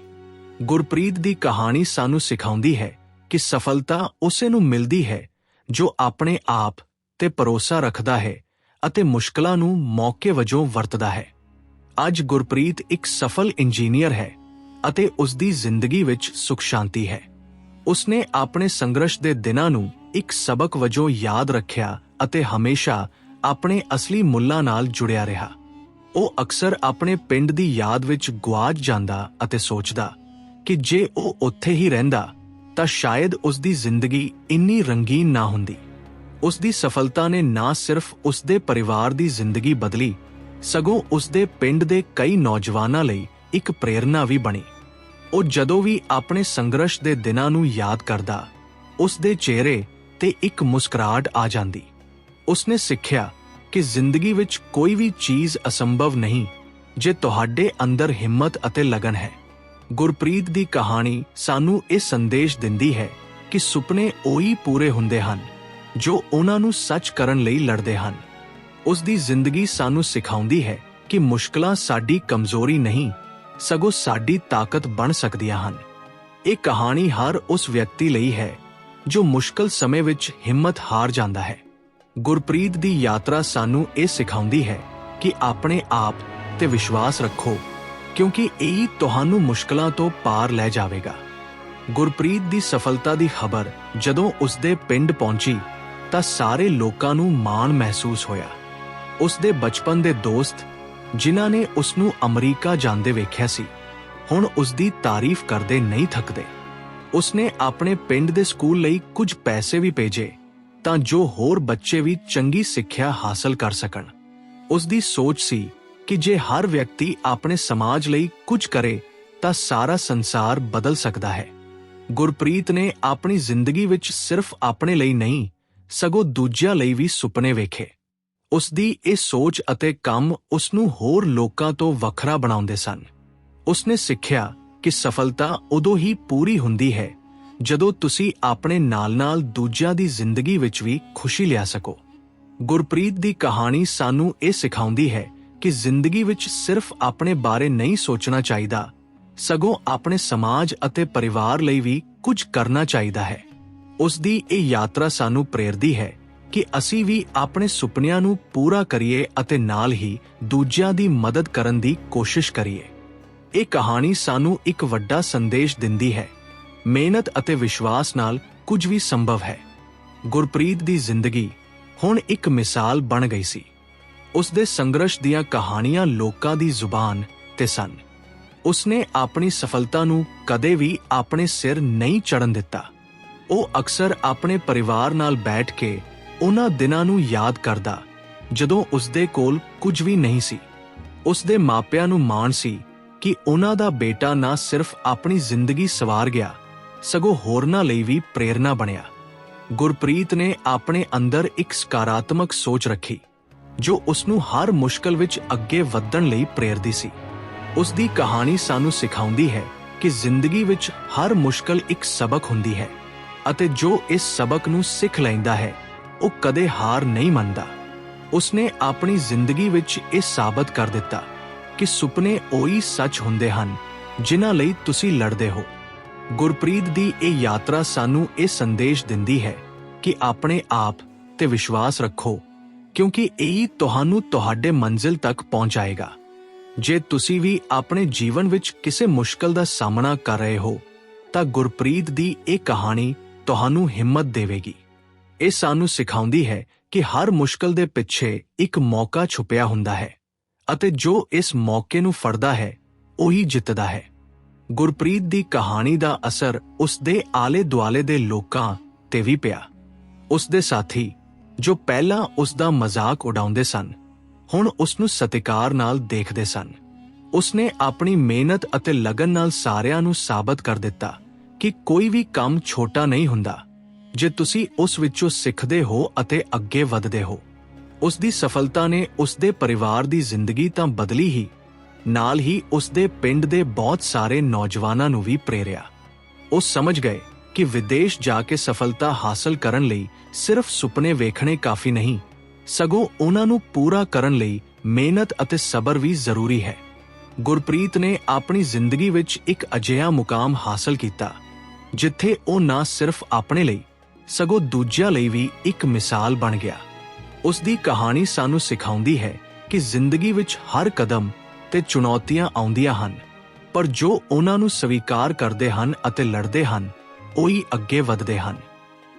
ਗੁਰਪ੍ਰੀਤ ਦੀ ਕਹਾਣੀ ਸਾਨੂੰ ਸਿਖਾਉਂਦੀ ਹੈ ਕਿ ਸਫਲਤਾ ਉਸੇ ਨੂੰ ਮਿਲਦੀ ਹੈ, ਜੋ ਆਪਣੇ ਆਪ ਤੇ ਭਰੋਸਾ ਰੱਖਦਾ ਹੈ ਅਤੇ ਮੁਸ਼ਕਲਾਂ ਨੂੰ ਮੌਕੇ ਵਜੋਂ ਵਰਤਦਾ ਹੈ। ਅੱਜ ਗੁਰਪ੍ਰੀਤ ਇੱਕ ਸਫਲ ਇੰਜੀਨੀਅਰ ਹੈ ਅਤੇ ਉਸ ਦੀ ਜ਼ਿੰਦਗੀ ਵਿੱਚ ਸੁਖ ਸ਼ਾਂਤੀ ਹੈ। ਉਸਨੇ ਆਪਣੇ ਸੰਘਰਸ਼ ਦੇ ਦਿਨਾਂ ਨੂੰ ਇੱਕ ਸਬਕ ਵਜੋਂ ਯਾਦ ਰੱਖਿਆ ਅਤੇ ਹਮੇਸ਼ਾ ਆਪਣੇ ਅਸਲੀ ਮੁੱਲਾਂ ਨਾਲ ਜੁੜਿਆ ਰਿਹਾ। ਉਹ ਅਕਸਰ ਆਪਣੇ ਪਿੰਡ ਦੀ ਯਾਦ ਵਿੱਚ ਗੁਆਚ ਜਾਂਦਾ ਅਤੇ ਸੋਚਦਾ ਕਿ ਜੇ ਉਹ ਉੱਥੇ ਹੀ ਰਹਿੰਦਾ, ਤਾਂ ਸ਼ਾਇਦ ਉਸ ਦੀ ਜ਼ਿੰਦਗੀ ਇੰਨੀ ਰੰਗੀਨ ਨਾ ਹੁੰਦੀ। ਉਸ ਦੀ ਸਫਲਤਾ ਨੇ ਨਾ ਸਿਰਫ ਉਸ ਦੇ ਪਰਿਵਾਰ ਦੀ ਜ਼ਿੰਦਗੀ ਬਦਲੀ, ਸਗੋਂ ਉਸ ਦੇ ਪਿੰਡ ਦੇ ਕਈ ਨੌਜਵਾਨਾਂ ਲਈ ਇੱਕ ਪ੍ਰੇਰਣਾ ਵੀ ਬਣੀ। ਉਹ ਜਦੋਂ ਵੀ ਆਪਣੇ ਸੰਘਰਸ਼ ਦੇ ਦਿਨਾਂ ਨੂੰ ਯਾਦ ਕਰਦਾ, ਉਸ ਦੇ ਚਿਹਰੇ ਤੇ ਇੱਕ ਮੁਸਕਰਾਹਟ ਆ ਜਾਂਦੀ। ਉਸਨੇ ਸਿੱਖਿਆ ਕਿ ਜ਼ਿੰਦਗੀ ਵਿੱਚ ਕੋਈ ਵੀ ਚੀਜ਼ ਅਸੰਭਵ ਨਹੀਂ, ਜੇ ਤੁਹਾਡੇ ਅੰਦਰ ਹਿੰਮਤ ਅਤੇ ਲਗਨ ਹੈ। ਗੁਰਪ੍ਰੀਤ ਦੀ ਕਹਾਣੀ ਸਾਨੂੰ ਇਹ ਸੰਦੇਸ਼ ਦਿੰਦੀ ਹੈ ਕਿ ਸੁਪਨੇ ਉਹੀ ਪੂਰੇ ਹੁੰਦੇ ਹਨ, ਜੋ ਉਹਨਾਂ ਨੂੰ ਸੱਚ ਕਰਨ ਲਈ ਲੜਦੇ ਹਨ। ਉਸ ਦੀ ਜ਼ਿੰਦਗੀ ਸਾਨੂੰ ਸਿਖਾਉਂਦੀ ਹੈ ਕਿ ਮੁਸ਼ਕਲਾਂ ਸਾਡੀ ਕਮਜ਼ੋਰੀ ਨਹੀਂ ਸਗੋਂ ਸਾਡੀ ਤਾਕਤ ਬਣ ਸਕਦੀਆਂ ਹਨ। ਇਹ ਕਹਾਣੀ ਹਰ ਉਸ ਵਿਅਕਤੀ ਲਈ ਹੈ, ਜੋ ਮੁਸ਼ਕਲ ਸਮੇਂ ਵਿੱਚ ਹਿੰਮਤ ਹਾਰ ਜਾਂਦਾ ਹੈ। ਗੁਰਪ੍ਰੀਤ ਦੀ ਯਾਤਰਾ ਸਾਨੂੰ ਇਹ ਸਿਖਾਉਂਦੀ ਹੈ ਕਿ ਆਪਣੇ ਆਪ ਤੇ ਵਿਸ਼ਵਾਸ ਰੱਖੋ, ਕਿਉਂਕਿ ਇਹ ਤੁਹਾਨੂੰ ਮੁਸ਼ਕਲਾਂ ਤੋਂ ਪਾਰ ਲੈ ਜਾਵੇਗਾ। ਗੁਰਪ੍ਰੀਤ ਦੀ ਸਫਲਤਾ ਦੀ ਖਬਰ ਜਦੋਂ ਉਸ ਦੇ ਪਿੰਡ ਪਹੁੰਚੀ, ਤਾਂ ਸਾਰੇ ਲੋਕਾਂ ਨੂੰ ਮਾਣ ਮਹਿਸੂਸ ਹੋਇਆ। ਉਸ ਦੇ ਬਚਪਨ ਦੇ ਦੋਸਤ ਜਿਨ੍ਹਾਂ ਨੇ ਉਸ ਨੂੰ ਅਮਰੀਕਾ ਜਾਂਦੇ ਵੇਖਿਆ ਸੀ, ਹੁਣ ਉਸ ਦੀ ਤਾਰੀਫ ਕਰਦੇ ਨਹੀਂ ਥੱਕਦੇ। ਉਸਨੇ ਆਪਣੇ ਪਿੰਡ ਦੇ ਸਕੂਲ ਲਈ ਕੁਝ ਪੈਸੇ ਵੀ ਭੇਜੇ, ਤਾਂ ਜੋ ਹੋਰ ਬੱਚੇ ਵੀ ਚੰਗੀ ਸਿੱਖਿਆ ਹਾਸਲ ਕਰ ਸਕਣ। ਉਸ ਦੀ ਸੋਚ ਸੀ ਕਿ ਜੇ ਹਰ ਵਿਅਕਤੀ ਆਪਣੇ ਸਮਾਜ ਲਈ ਕੁਝ ਕਰੇ, ਤਾਂ ਸਾਰਾ ਸੰਸਾਰ ਬਦਲ ਸਕਦਾ ਹੈ। ਗੁਰਪ੍ਰੀਤ ਨੇ ਆਪਣੀ ਜ਼ਿੰਦਗੀ ਵਿੱਚ ਸਿਰਫ ਆਪਣੇ ਲਈ ਨਹੀਂ, ਸਗੋਂ ਦੂਜਿਆਂ ਲਈ ਵੀ ਸੁਪਨੇ ਵੇਖੇ। ਉਸ ਦੀ ਇਹ ਸੋਚ ਅਤੇ ਕੰਮ ਉਸ ਨੂੰ ਹੋਰ ਲੋਕਾਂ ਤੋਂ ਵੱਖਰਾ ਬਣਾਉਂਦੇ ਸਨ। ਉਸਨੇ ਸਿੱਖਿਆ ਕਿ ਸਫਲਤਾ ਉਦੋਂ ਹੀ ਪੂਰੀ ਹੁੰਦੀ ਹੈ, ਜਦੋਂ ਤੁਸੀਂ ਆਪਣੇ ਨਾਲ-ਨਾਲ ਦੂਜਿਆਂ ਦੀ ਜ਼ਿੰਦਗੀ ਵਿੱਚ ਵੀ ਖੁਸ਼ੀ ਲਿਆ ਸਕੋ। ਗੁਰਪ੍ਰੀਤ ਦੀ ਕਹਾਣੀ ਸਾਨੂੰ ਇਹ ਸਿਖਾਉਂਦੀ ਹੈ ਕਿ ਜ਼ਿੰਦਗੀ ਵਿੱਚ ਸਿਰਫ ਆਪਣੇ ਬਾਰੇ ਨਹੀਂ ਸੋਚਣਾ ਚਾਹੀਦਾ, ਸਗੋਂ ਆਪਣੇ ਸਮਾਜ ਅਤੇ ਪਰਿਵਾਰ ਲਈ ਵੀ ਕੁਝ ਕਰਨਾ ਚਾਹੀਦਾ ਹੈ। ਉਸ ਦੀ ਇਹ ਯਾਤਰਾ ਸਾਨੂੰ ਪ੍ਰੇਰਦੀ ਹੈ ਕਿ ਅਸੀਂ ਵੀ ਆਪਣੇ ਸੁਪਨਿਆਂ ਨੂੰ ਪੂਰਾ ਕਰੀਏ ਅਤੇ ਨਾਲ ਹੀ ਦੂਜਿਆਂ ਦੀ ਮਦਦ ਕਰਨ ਦੀ ਕੋਸ਼ਿਸ਼ ਕਰੀਏ। ਇਹ ਕਹਾਣੀ ਸਾਨੂੰ ਇੱਕ ਵੱਡਾ ਸੰਦੇਸ਼ ਦਿੰਦੀ ਹੈ। ਮਿਹਨਤ ਅਤੇ ਵਿਸ਼ਵਾਸ ਨਾਲ ਕੁਝ ਵੀ ਸੰਭਵ ਹੈ। ਗੁਰਪ੍ਰੀਤ ਦੀ ਜ਼ਿੰਦਗੀ ਹੁਣ ਇੱਕ ਮਿਸਾਲ ਬਣ ਗਈ ਸੀ। ਉਸ ਦੇ ਸੰਘਰਸ਼ ਦੀਆਂ ਕਹਾਣੀਆਂ ਲੋਕਾਂ ਦੀ ਜ਼ੁਬਾਨ ਤੇ ਸਨ। ਉਸਨੇ ਆਪਣੀ ਸਫਲਤਾ ਨੂੰ ਕਦੇ ਵੀ ਆਪਣੇ ਸਿਰ ਨਹੀਂ ਚੜਨ ਦਿੱਤਾ। ਉਹ ਅਕਸਰ ਆਪਣੇ ਪਰਿਵਾਰ ਨਾਲ ਬੈਠ ਕੇ ਉਹਨਾਂ ਦਿਨਾਂ ਨੂੰ ਯਾਦ ਕਰਦਾ, ਜਦੋਂ ਉਸ ਦੇ ਕੋਲ ਕੁਝ ਵੀ ਨਹੀਂ ਸੀ। ਉਸ ਦੇ ਮਾਪਿਆਂ ਨੂੰ ਮਾਣ ਸੀ ਕਿ ਉਹਨਾਂ ਦਾ ਬੇਟਾ ਨਾ ਸਿਰਫ ਆਪਣੀ ਜ਼ਿੰਦਗੀ ਸਵਾਰ ਗਿਆ, ਸਗੋਂ ਹੋਰਨਾਂ ਲਈ ਵੀ ਪ੍ਰੇਰਣਾ ਬਣਿਆ। ਗੁਰਪ੍ਰੀਤ ਨੇ ਆਪਣੇ ਅੰਦਰ ਇੱਕ ਸਕਾਰਾਤਮਕ ਸੋਚ ਰੱਖੀ, ਜੋ ਉਸ ਨੂੰ ਹਰ ਮੁਸ਼ਕਲ ਵਿੱਚ ਅੱਗੇ ਵਧਣ ਲਈ ਪ੍ਰੇਰਦੀ ਸੀ। ਉਸ ਦੀ ਕਹਾਣੀ ਸਾਨੂੰ ਸਿਖਾਉਂਦੀ ਹੈ ਕਿ ਜ਼ਿੰਦਗੀ ਵਿੱਚ ਹਰ ਮੁਸ਼ਕਲ ਇੱਕ ਸਬਕ ਹੁੰਦੀ ਹੈ ਅਤੇ ਜੋ ਇਸ ਸਬਕ ਨੂੰ ਸਿੱਖ ਲੈਂਦਾ ਹੈ ਉਹ ਕਦੇ ਹਾਰ ਨਹੀਂ ਮੰਨਦਾ। ਉਸਨੇ ਆਪਣੀ ਜ਼ਿੰਦਗੀ ਵਿੱਚ ਇਹ ਸਾਬਤ ਕਰ ਦਿੱਤਾ ਕਿ ਸੁਪਨੇ ਉਹੀ ਸੱਚ ਹੁੰਦੇ ਹਨ, ਜਿਨ੍ਹਾਂ ਲਈ ਤੁਸੀਂ ਲੜਦੇ ਹੋ। ਗੁਰਪ੍ਰੀਤ ਦੀ ਇਹ ਯਾਤਰਾ ਸਾਨੂੰ ਇਹ ਸੰਦੇਸ਼ ਦਿੰਦੀ ਹੈ ਕਿ ਆਪਣੇ ਆਪ ਤੇ ਵਿਸ਼ਵਾਸ ਰੱਖੋ, ਕਿਉਂਕਿ ਇਹ ਤੁਹਾਨੂੰ ਤੁਹਾਡੇ ਮੰਜ਼ਿਲ ਤੱਕ ਪਹੁੰਚਾਏਗਾ। ਜੇ ਤੁਸੀਂ ਵੀ ਆਪਣੇ ਜੀਵਨ ਵਿੱਚ ਕਿਸੇ ਮੁਸ਼ਕਲ ਦਾ ਸਾਹਮਣਾ ਕਰ ਰਹੇ ਹੋ, ਤਾਂ ਗੁਰਪ੍ਰੀਤ ਦੀ ਇਹ ਕਹਾਣੀ ਤੁਹਾਨੂੰ ਹਿੰਮਤ ਦੇਵੇਗੀ। ਇਹ ਸਾਨੂੰ ਸਿਖਾਉਂਦੀ ਹੈ ਕਿ ਹਰ ਮੁਸ਼ਕਲ ਦੇ ਪਿੱਛੇ ਇੱਕ ਮੌਕਾ ਛੁਪਿਆ ਹੁੰਦਾ ਹੈ ਅਤੇ ਜੋ ਇਸ ਮੌਕੇ ਨੂੰ ਫੜਦਾ ਹੈ, ਉਹੀ ਜਿੱਤਦਾ ਹੈ। ਗੁਰਪ੍ਰੀਤ ਦੀ ਕਹਾਣੀ ਦਾ ਅਸਰ ਉਸ ਦੇ ਆਲੇ-ਦੁਆਲੇ ਦੇ ਲੋਕਾਂ ਤੇ ਵੀ ਪਿਆ। ਉਸ ਦੇ ਸਾਥੀ, ਜੋ ਪਹਿਲਾਂ ਉਸ ਦਾ ਮਜ਼ਾਕ ਉਡਾਉਂਦੇ ਸਨ, ਹੁਣ ਉਸ ਨੂੰ ਸਤਿਕਾਰ ਨਾਲ ਦੇਖਦੇ ਸਨ। ਉਸ ਨੇ ਆਪਣੀ ਮਿਹਨਤ ਅਤੇ ਲਗਨ ਨਾਲ ਸਾਰਿਆਂ ਨੂੰ ਸਾਬਤ ਕਰ ਦਿੱਤਾ ਕਿ ਕੋਈ ਵੀ ਕੰਮ ਛੋਟਾ ਨਹੀਂ ਹੁੰਦਾ। ਜੇ ਤੁਸੀਂ ਉਸ ਵਿੱਚੋਂ ਸਿੱਖਦੇ ਹੋ ਅਤੇ ਅੱਗੇ ਵਧਦੇ ਹੋ। ਉਸ ਦੀ ਸਫਲਤਾ ਨੇ ਉਸ ਦੇ ਪਰਿਵਾਰ ਦੀ ਜ਼ਿੰਦਗੀ ਤਾਂ ਬਦਲੀ ਹੀ, ਨਾਲ ਹੀ ਉਸ ਦੇ ਪਿੰਡ ਦੇ ਬਹੁਤ ਸਾਰੇ ਨੌਜਵਾਨਾਂ ਨੂੰ ਵੀ ਪ੍ਰੇਰਿਆ। ਉਹ ਸਮਝ ਗਏ ਕਿ ਵਿਦੇਸ਼ ਜਾ ਕੇ ਸਫਲਤਾ ਹਾਸਲ ਕਰਨ ਲਈ ਸਿਰਫ ਸੁਪਨੇ ਵੇਖਣੇ ਕਾਫੀ ਨਹੀਂ, ਸਗੋਂ ਉਹਨਾਂ ਨੂੰ ਪੂਰਾ ਕਰਨ ਲਈ ਮਿਹਨਤ ਅਤੇ ਸਬਰ ਵੀ ਜ਼ਰੂਰੀ ਹੈ। ਗੁਰਪ੍ਰੀਤ ਨੇ ਆਪਣੀ ਜ਼ਿੰਦਗੀ ਵਿੱਚ ਇੱਕ ਅਜਿਹਾ ਮੁਕਾਮ ਹਾਸਲ ਕੀਤਾ, ਜਿੱਥੇ ਉਹ ਨਾ ਸਿਰਫ ਆਪਣੇ ਲਈ ਸਗੋਂ ਦੂਜਿਆਂ ਲਈ ਵੀ ਇੱਕ ਮਿਸਾਲ ਬਣ ਗਿਆ। ਉਸ ਦੀ ਕਹਾਣੀ ਸਾਨੂੰ ਸਿਖਾਉਂਦੀ ਹੈ ਕਿ ਜ਼ਿੰਦਗੀ ਵਿੱਚ ਹਰ ਕਦਮ ਤੇ ਚੁਣੌਤੀਆਂ ਆਉਂਦੀਆਂ ਹਨ, ਪਰ ਜੋ ਉਹਨਾਂ ਨੂੰ ਸਵੀਕਾਰ ਕਰਦੇ ਹਨ ਅਤੇ ਲੜਦੇ ਹਨ, ਉਹ ਅੱਗੇ ਵਧਦੇ ਹਨ।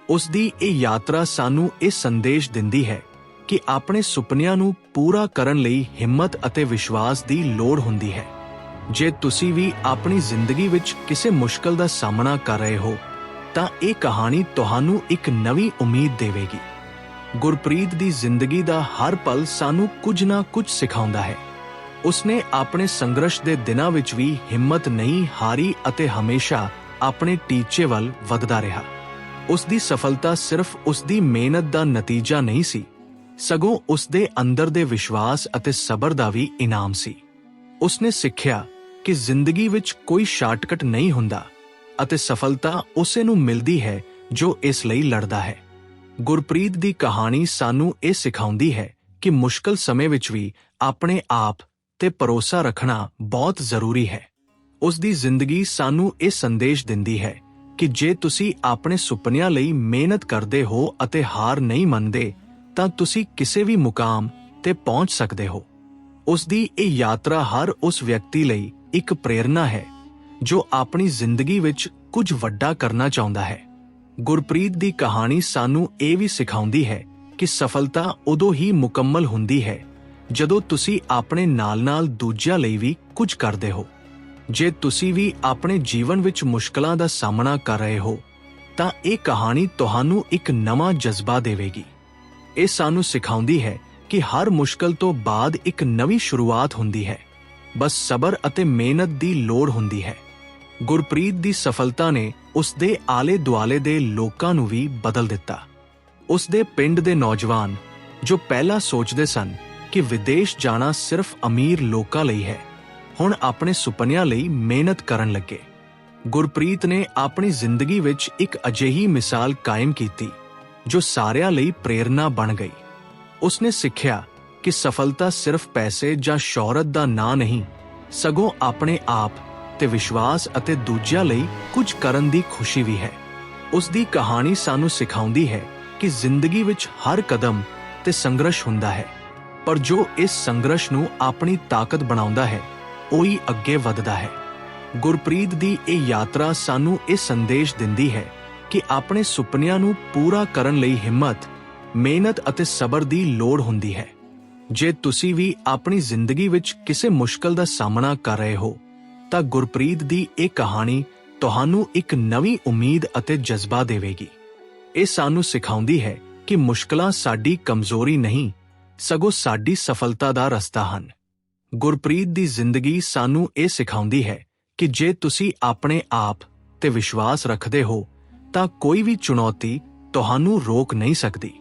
ਉਸ ਦੀ ਇਹ ਯਾਤਰਾ ਸਾਨੂੰ ਇਹ ਸੰਦੇਸ਼ ਦਿੰਦੀ ਹੈ ਕਿ ਆਪਣੇ ਸੁਪਨਿਆਂ ਨੂੰ ਪੂਰਾ ਕਰਨ ਲਈ ਹਿੰਮਤ ਅਤੇ ਵਿਸ਼ਵਾਸ ਦੀ ਲੋੜ ਹੁੰਦੀ ਹੈ। ਜੇ ਤੁਸੀਂ ਵੀ ਆਪਣੀ ਜ਼ਿੰਦਗੀ ਵਿੱਚ ਕਿਸੇ ਮੁਸ਼ਕਲ ਦਾ ਸਾਹਮਣਾ ਕਰ ਰਹੇ ਹੋ ਤਾਂ ਇਹ ਕਹਾਣੀ ਤੁਹਾਨੂੰ ਇੱਕ ਨਵੀਂ ਉਮੀਦ ਦੇਵੇਗੀ। ਗੁਰਪ੍ਰੀਤ ਦੀ ਜ਼ਿੰਦਗੀ ਦਾ ਹਰ ਪਲ ਸਾਨੂੰ ਕੁਝ ਨਾ ਕੁਝ ਸਿਖਾਉਂਦਾ ਹੈ। ਉਸਨੇ ਆਪਣੇ ਸੰਘਰਸ਼ ਦੇ ਦਿਨਾਂ ਵਿੱਚ ਵੀ ਹਿੰਮਤ ਨਹੀਂ ਹਾਰੀ ਅਤੇ ਹਮੇਸ਼ਾ ਆਪਣੇ ਟੀਚੇ ਵੱਲ ਵਧਦਾ ਰਿਹਾ। ਉਸ ਦੀ ਸਫਲਤਾ ਸਿਰਫ ਉਸ ਦੀ ਮਿਹਨਤ ਦਾ ਨਤੀਜਾ ਨਹੀਂ ਸੀ, ਸਗੋਂ ਉਸ ਦੇ ਅੰਦਰ ਦੇ ਵਿਸ਼ਵਾਸ ਅਤੇ ਸਬਰ ਦਾ ਵੀ ਇਨਾਮ ਸੀ। ਉਸਨੇ ਸਿੱਖਿਆ ਕਿ ਜ਼ਿੰਦਗੀ ਵਿੱਚ ਕੋਈ ਸ਼ਾਰਟਕਟ ਨਹੀਂ ਹੁੰਦਾ ਅਤੇ ਸਫਲਤਾ ਉਸੇ ਨੂੰ ਮਿਲਦੀ ਹੈ ਜੋ ਇਸ ਲਈ ਲੜਦਾ ਹੈ। ਗੁਰਪ੍ਰੀਤ ਦੀ ਕਹਾਣੀ ਸਾਨੂੰ ਇਹ ਸਿਖਾਉਂਦੀ ਹੈ ਕਿ ਮੁਸ਼ਕਲ ਸਮੇਂ ਵਿੱਚ ਵੀ ਆਪਣੇ ਆਪ ਤੇ ਭਰੋਸਾ ਰੱਖਣਾ ਬਹੁਤ ਜ਼ਰੂਰੀ ਹੈ। ਉਸ ਦੀ ਜ਼ਿੰਦਗੀ ਸਾਨੂੰ ਇਹ ਸੰਦੇਸ਼ ਦਿੰਦੀ ਹੈ ਕਿ ਜੇ ਤੁਸੀਂ ਆਪਣੇ ਸੁਪਨਿਆਂ ਲਈ ਮਿਹਨਤ ਕਰਦੇ ਹੋ ਅਤੇ ਹਾਰ ਨਹੀਂ ਮੰਨਦੇ, ਤਾਂ ਤੁਸੀਂ ਕਿਸੇ ਵੀ ਮੁਕਾਮ ਤੇ ਪਹੁੰਚ ਸਕਦੇ ਹੋ। ਉਸ ਦੀ ਇਹ ਯਾਤਰਾ ਹਰ ਉਸ ਵਿਅਕਤੀ ਲਈ ਇੱਕ ਪ੍ਰੇਰਣਾ ਹੈ। ਜੋ ਆਪਣੀ ਜ਼ਿੰਦਗੀ ਵਿੱਚ ਕੁਝ ਵੱਡਾ ਕਰਨਾ ਚਾਹੁੰਦਾ ਹੈ। ਗੁਰਪ੍ਰੀਤ ਦੀ ਕਹਾਣੀ ਸਾਨੂੰ ਇਹ ਵੀ ਸਿਖਾਉਂਦੀ ਹੈ ਕਿ ਸਫਲਤਾ ਉਦੋਂ ਹੀ ਮੁਕੰਮਲ ਹੁੰਦੀ ਹੈ, ਜਦੋਂ ਤੁਸੀਂ ਆਪਣੇ ਨਾਲ-ਨਾਲ ਦੂਜਿਆਂ ਲਈ ਵੀ ਕੁਝ ਕਰਦੇ ਹੋ। ਜੇ ਤੁਸੀਂ ਵੀ ਆਪਣੇ ਜੀਵਨ ਵਿੱਚ ਮੁਸ਼ਕਲਾਂ ਦਾ ਸਾਹਮਣਾ ਕਰ ਰਹੇ ਹੋ, ਤਾਂ ਇਹ ਕਹਾਣੀ ਤੁਹਾਨੂੰ ਇੱਕ ਨਵਾਂ ਜਜ਼ਬਾ ਦੇਵੇਗੀ। ਇਹ ਸਾਨੂੰ ਸਿਖਾਉਂਦੀ ਹੈ ਕਿ ਹਰ ਮੁਸ਼ਕਲ ਤੋਂ ਬਾਅਦ ਇੱਕ ਨਵੀਂ ਸ਼ੁਰੂਆਤ ਹੁੰਦੀ ਹੈ। ਬਸ ਸਬਰ ਅਤੇ ਮਿਹਨਤ ਦੀ ਲੋੜ ਹੁੰਦੀ ਹੈ। ਗੁਰਪ੍ਰੀਤ ਦੀ ਸਫਲਤਾ ਨੇ ਉਸ ਦੇ ਆਲੇ-ਦੁਆਲੇ ਦੇ ਲੋਕਾਂ ਨੂੰ ਵੀ ਬਦਲ ਦਿੱਤਾ। ਉਸ ਦੇ ਪਿੰਡ ਦੇ ਨੌਜਵਾਨ ਜੋ ਪਹਿਲਾਂ ਸੋਚਦੇ ਸਨ ਕਿ ਵਿਦੇਸ਼ ਜਾਣਾ ਸਿਰਫ ਅਮੀਰ ਲੋਕਾਂ ਲਈ ਹੈ, ਹੁਣ ਆਪਣੇ ਸੁਪਨਿਆਂ ਲਈ ਮਿਹਨਤ ਕਰਨ ਲੱਗੇ। ਗੁਰਪ੍ਰੀਤ ਨੇ ਆਪਣੀ ਜ਼ਿੰਦਗੀ ਵਿੱਚ ਇੱਕ ਅਜਿਹੀ ਮਿਸਾਲ ਕਾਇਮ ਕੀਤੀ, ਜੋ ਸਾਰਿਆਂ ਲਈ ਪ੍ਰੇਰਣਾ ਬਣ ਗਈ। ਉਸਨੇ ਸਿੱਖਿਆ ਕਿ ਸਫਲਤਾ ਸਿਰਫ ਪੈਸੇ ਜਾਂ ਸ਼ੋਹਰਤ ਦਾ ਨਾਂ ਨਹੀਂ, ਸਗੋਂ ਆਪਣੇ ਆਪ ਤੇ ਵਿਸ਼ਵਾਸ ਅਤੇ ਦੂਜਿਆਂ ਲਈ ਕੁਝ ਕਰਨ ਦੀ ਖੁਸ਼ੀ ਵੀ ਹੈ। ਉਸ ਦੀ ਕਹਾਣੀ ਸਾਨੂੰ ਸਿਖਾਉਂਦੀ ਹੈ ਕਿ ਜ਼ਿੰਦਗੀ ਵਿੱਚ ਹਰ ਕਦਮ ਤੇ ਸੰਘਰਸ਼ ਹੁੰਦਾ ਹੈ। ਪਰ ਜੋ ਇਸ ਸੰਘਰਸ਼ ਨੂੰ ਆਪਣੀ ਤਾਕਤ ਬਣਾਉਂਦਾ ਹੈ, ਉਹੀ ਅੱਗੇ ਵੱਧਦਾ ਹੈ। ਗੁਰਪ੍ਰੀਤ ਦੀ ਇਹ ਯਾਤਰਾ ਸਾਨੂੰ ਇਹ ਸੰਦੇਸ਼ ਦਿੰਦੀ ਹੈ ਕਿ ਆਪਣੇ ਸੁਪਨਿਆਂ ਨੂੰ ਪੂਰਾ ਕਰਨ ਲਈ ਹਿੰਮਤ, ਮਿਹਨਤ ਅਤੇ ਸਬਰ ਦੀ ਲੋੜ ਹੁੰਦੀ ਹੈ। ਜੇ ਤੁਸੀਂ ਵੀ ਆਪਣੀ ਜ਼ਿੰਦਗੀ ਵਿੱਚ ਕਿਸੇ ਮੁਸ਼ਕਲ ਦਾ ਸਾਹਮਣਾ ਕਰ ਰਹੇ ਹੋ ਤਾਂ ਗੁਰਪ੍ਰੀਤ ਦੀ ਇਹ ਕਹਾਣੀ ਤੁਹਾਨੂੰ ਇੱਕ ਨਵੀਂ ਉਮੀਦ ਅਤੇ ਜਜ਼ਬਾ ਦੇਵੇਗੀ। ਇਹ ਸਾਨੂੰ ਸਿਖਾਉਂਦੀ ਹੈ ਕਿ ਮੁਸ਼ਕਲਾਂ ਸਾਡੀ ਕਮਜ਼ੋਰੀ ਨਹੀਂ, ਸਗੋਂ ਸਾਡੀ ਸਫਲਤਾ ਦਾ ਰਸਤਾ ਹਨ। ਗੁਰਪ੍ਰੀਤ ਦੀ ਜ਼ਿੰਦਗੀ ਸਾਨੂੰ ਇਹ ਸਿਖਾਉਂਦੀ ਹੈ ਕਿ ਜੇ ਤੁਸੀਂ ਆਪਣੇ ਆਪ ਤੇ ਵਿਸ਼ਵਾਸ ਰੱਖਦੇ ਹੋ, ਤਾਂ ਕੋਈ ਵੀ ਚੁਣੌਤੀ ਤੁਹਾਨੂੰ ਰੋਕ ਨਹੀਂ ਸਕਦੀ।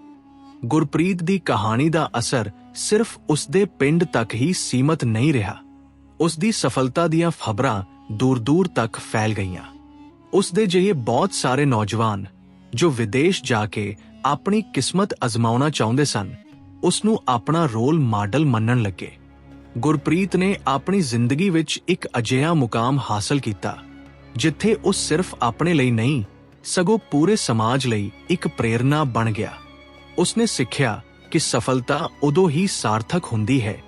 ਗੁਰਪ੍ਰੀਤ ਦੀ ਕਹਾਣੀ ਦਾ ਅਸਰ ਸਿਰਫ ਉਸ ਦੇ ਪਿੰਡ ਤੱਕ ਹੀ ਸੀਮਤ ਨਹੀਂ ਰਿਹਾ। ਉਸ ਦੀ ਸਫਲਤਾ ਦੀਆਂ ਖਬਰਾਂ ਦੂਰ-ਦੂਰ ਤੱਕ ਫੈਲ ਗਈਆਂ। ਉਸ ਦੇ ਜਿਹੇ ਬਹੁਤ ਸਾਰੇ ਨੌਜਵਾਨ ਜੋ ਵਿਦੇਸ਼ ਜਾ ਕੇ ਆਪਣੀ ਕਿਸਮਤ ਅਜ਼ਮਾਉਣਾ ਚਾਹੁੰਦੇ ਸਨ ਉਸ ਨੂੰ ਆਪਣਾ ਰੋਲ ਮਾਡਲ ਮੰਨਣ ਲੱਗੇ। ਗੁਰਪ੍ਰੀਤ ਨੇ ਆਪਣੀ ਜ਼ਿੰਦਗੀ ਵਿੱਚ ਇੱਕ ਅਜਿਹਾ ਮੁਕਾਮ ਹਾਸਲ ਕੀਤਾ, ਜਿੱਥੇ ਉਹ ਸਿਰਫ ਆਪਣੇ ਲਈ ਨਹੀਂ, ਸਗੋਂ ਪੂਰੇ ਸਮਾਜ ਲਈ ਇੱਕ ਪ੍ਰੇਰਣਾ ਬਣ ਗਿਆ। ਉਸਨੇ ਸਿੱਖਿਆ ਕਿ ਸਫਲਤਾ ਉਦੋਂ ਹੀ ਸਾਰਥਕ ਹੁੰਦੀ ਹੈ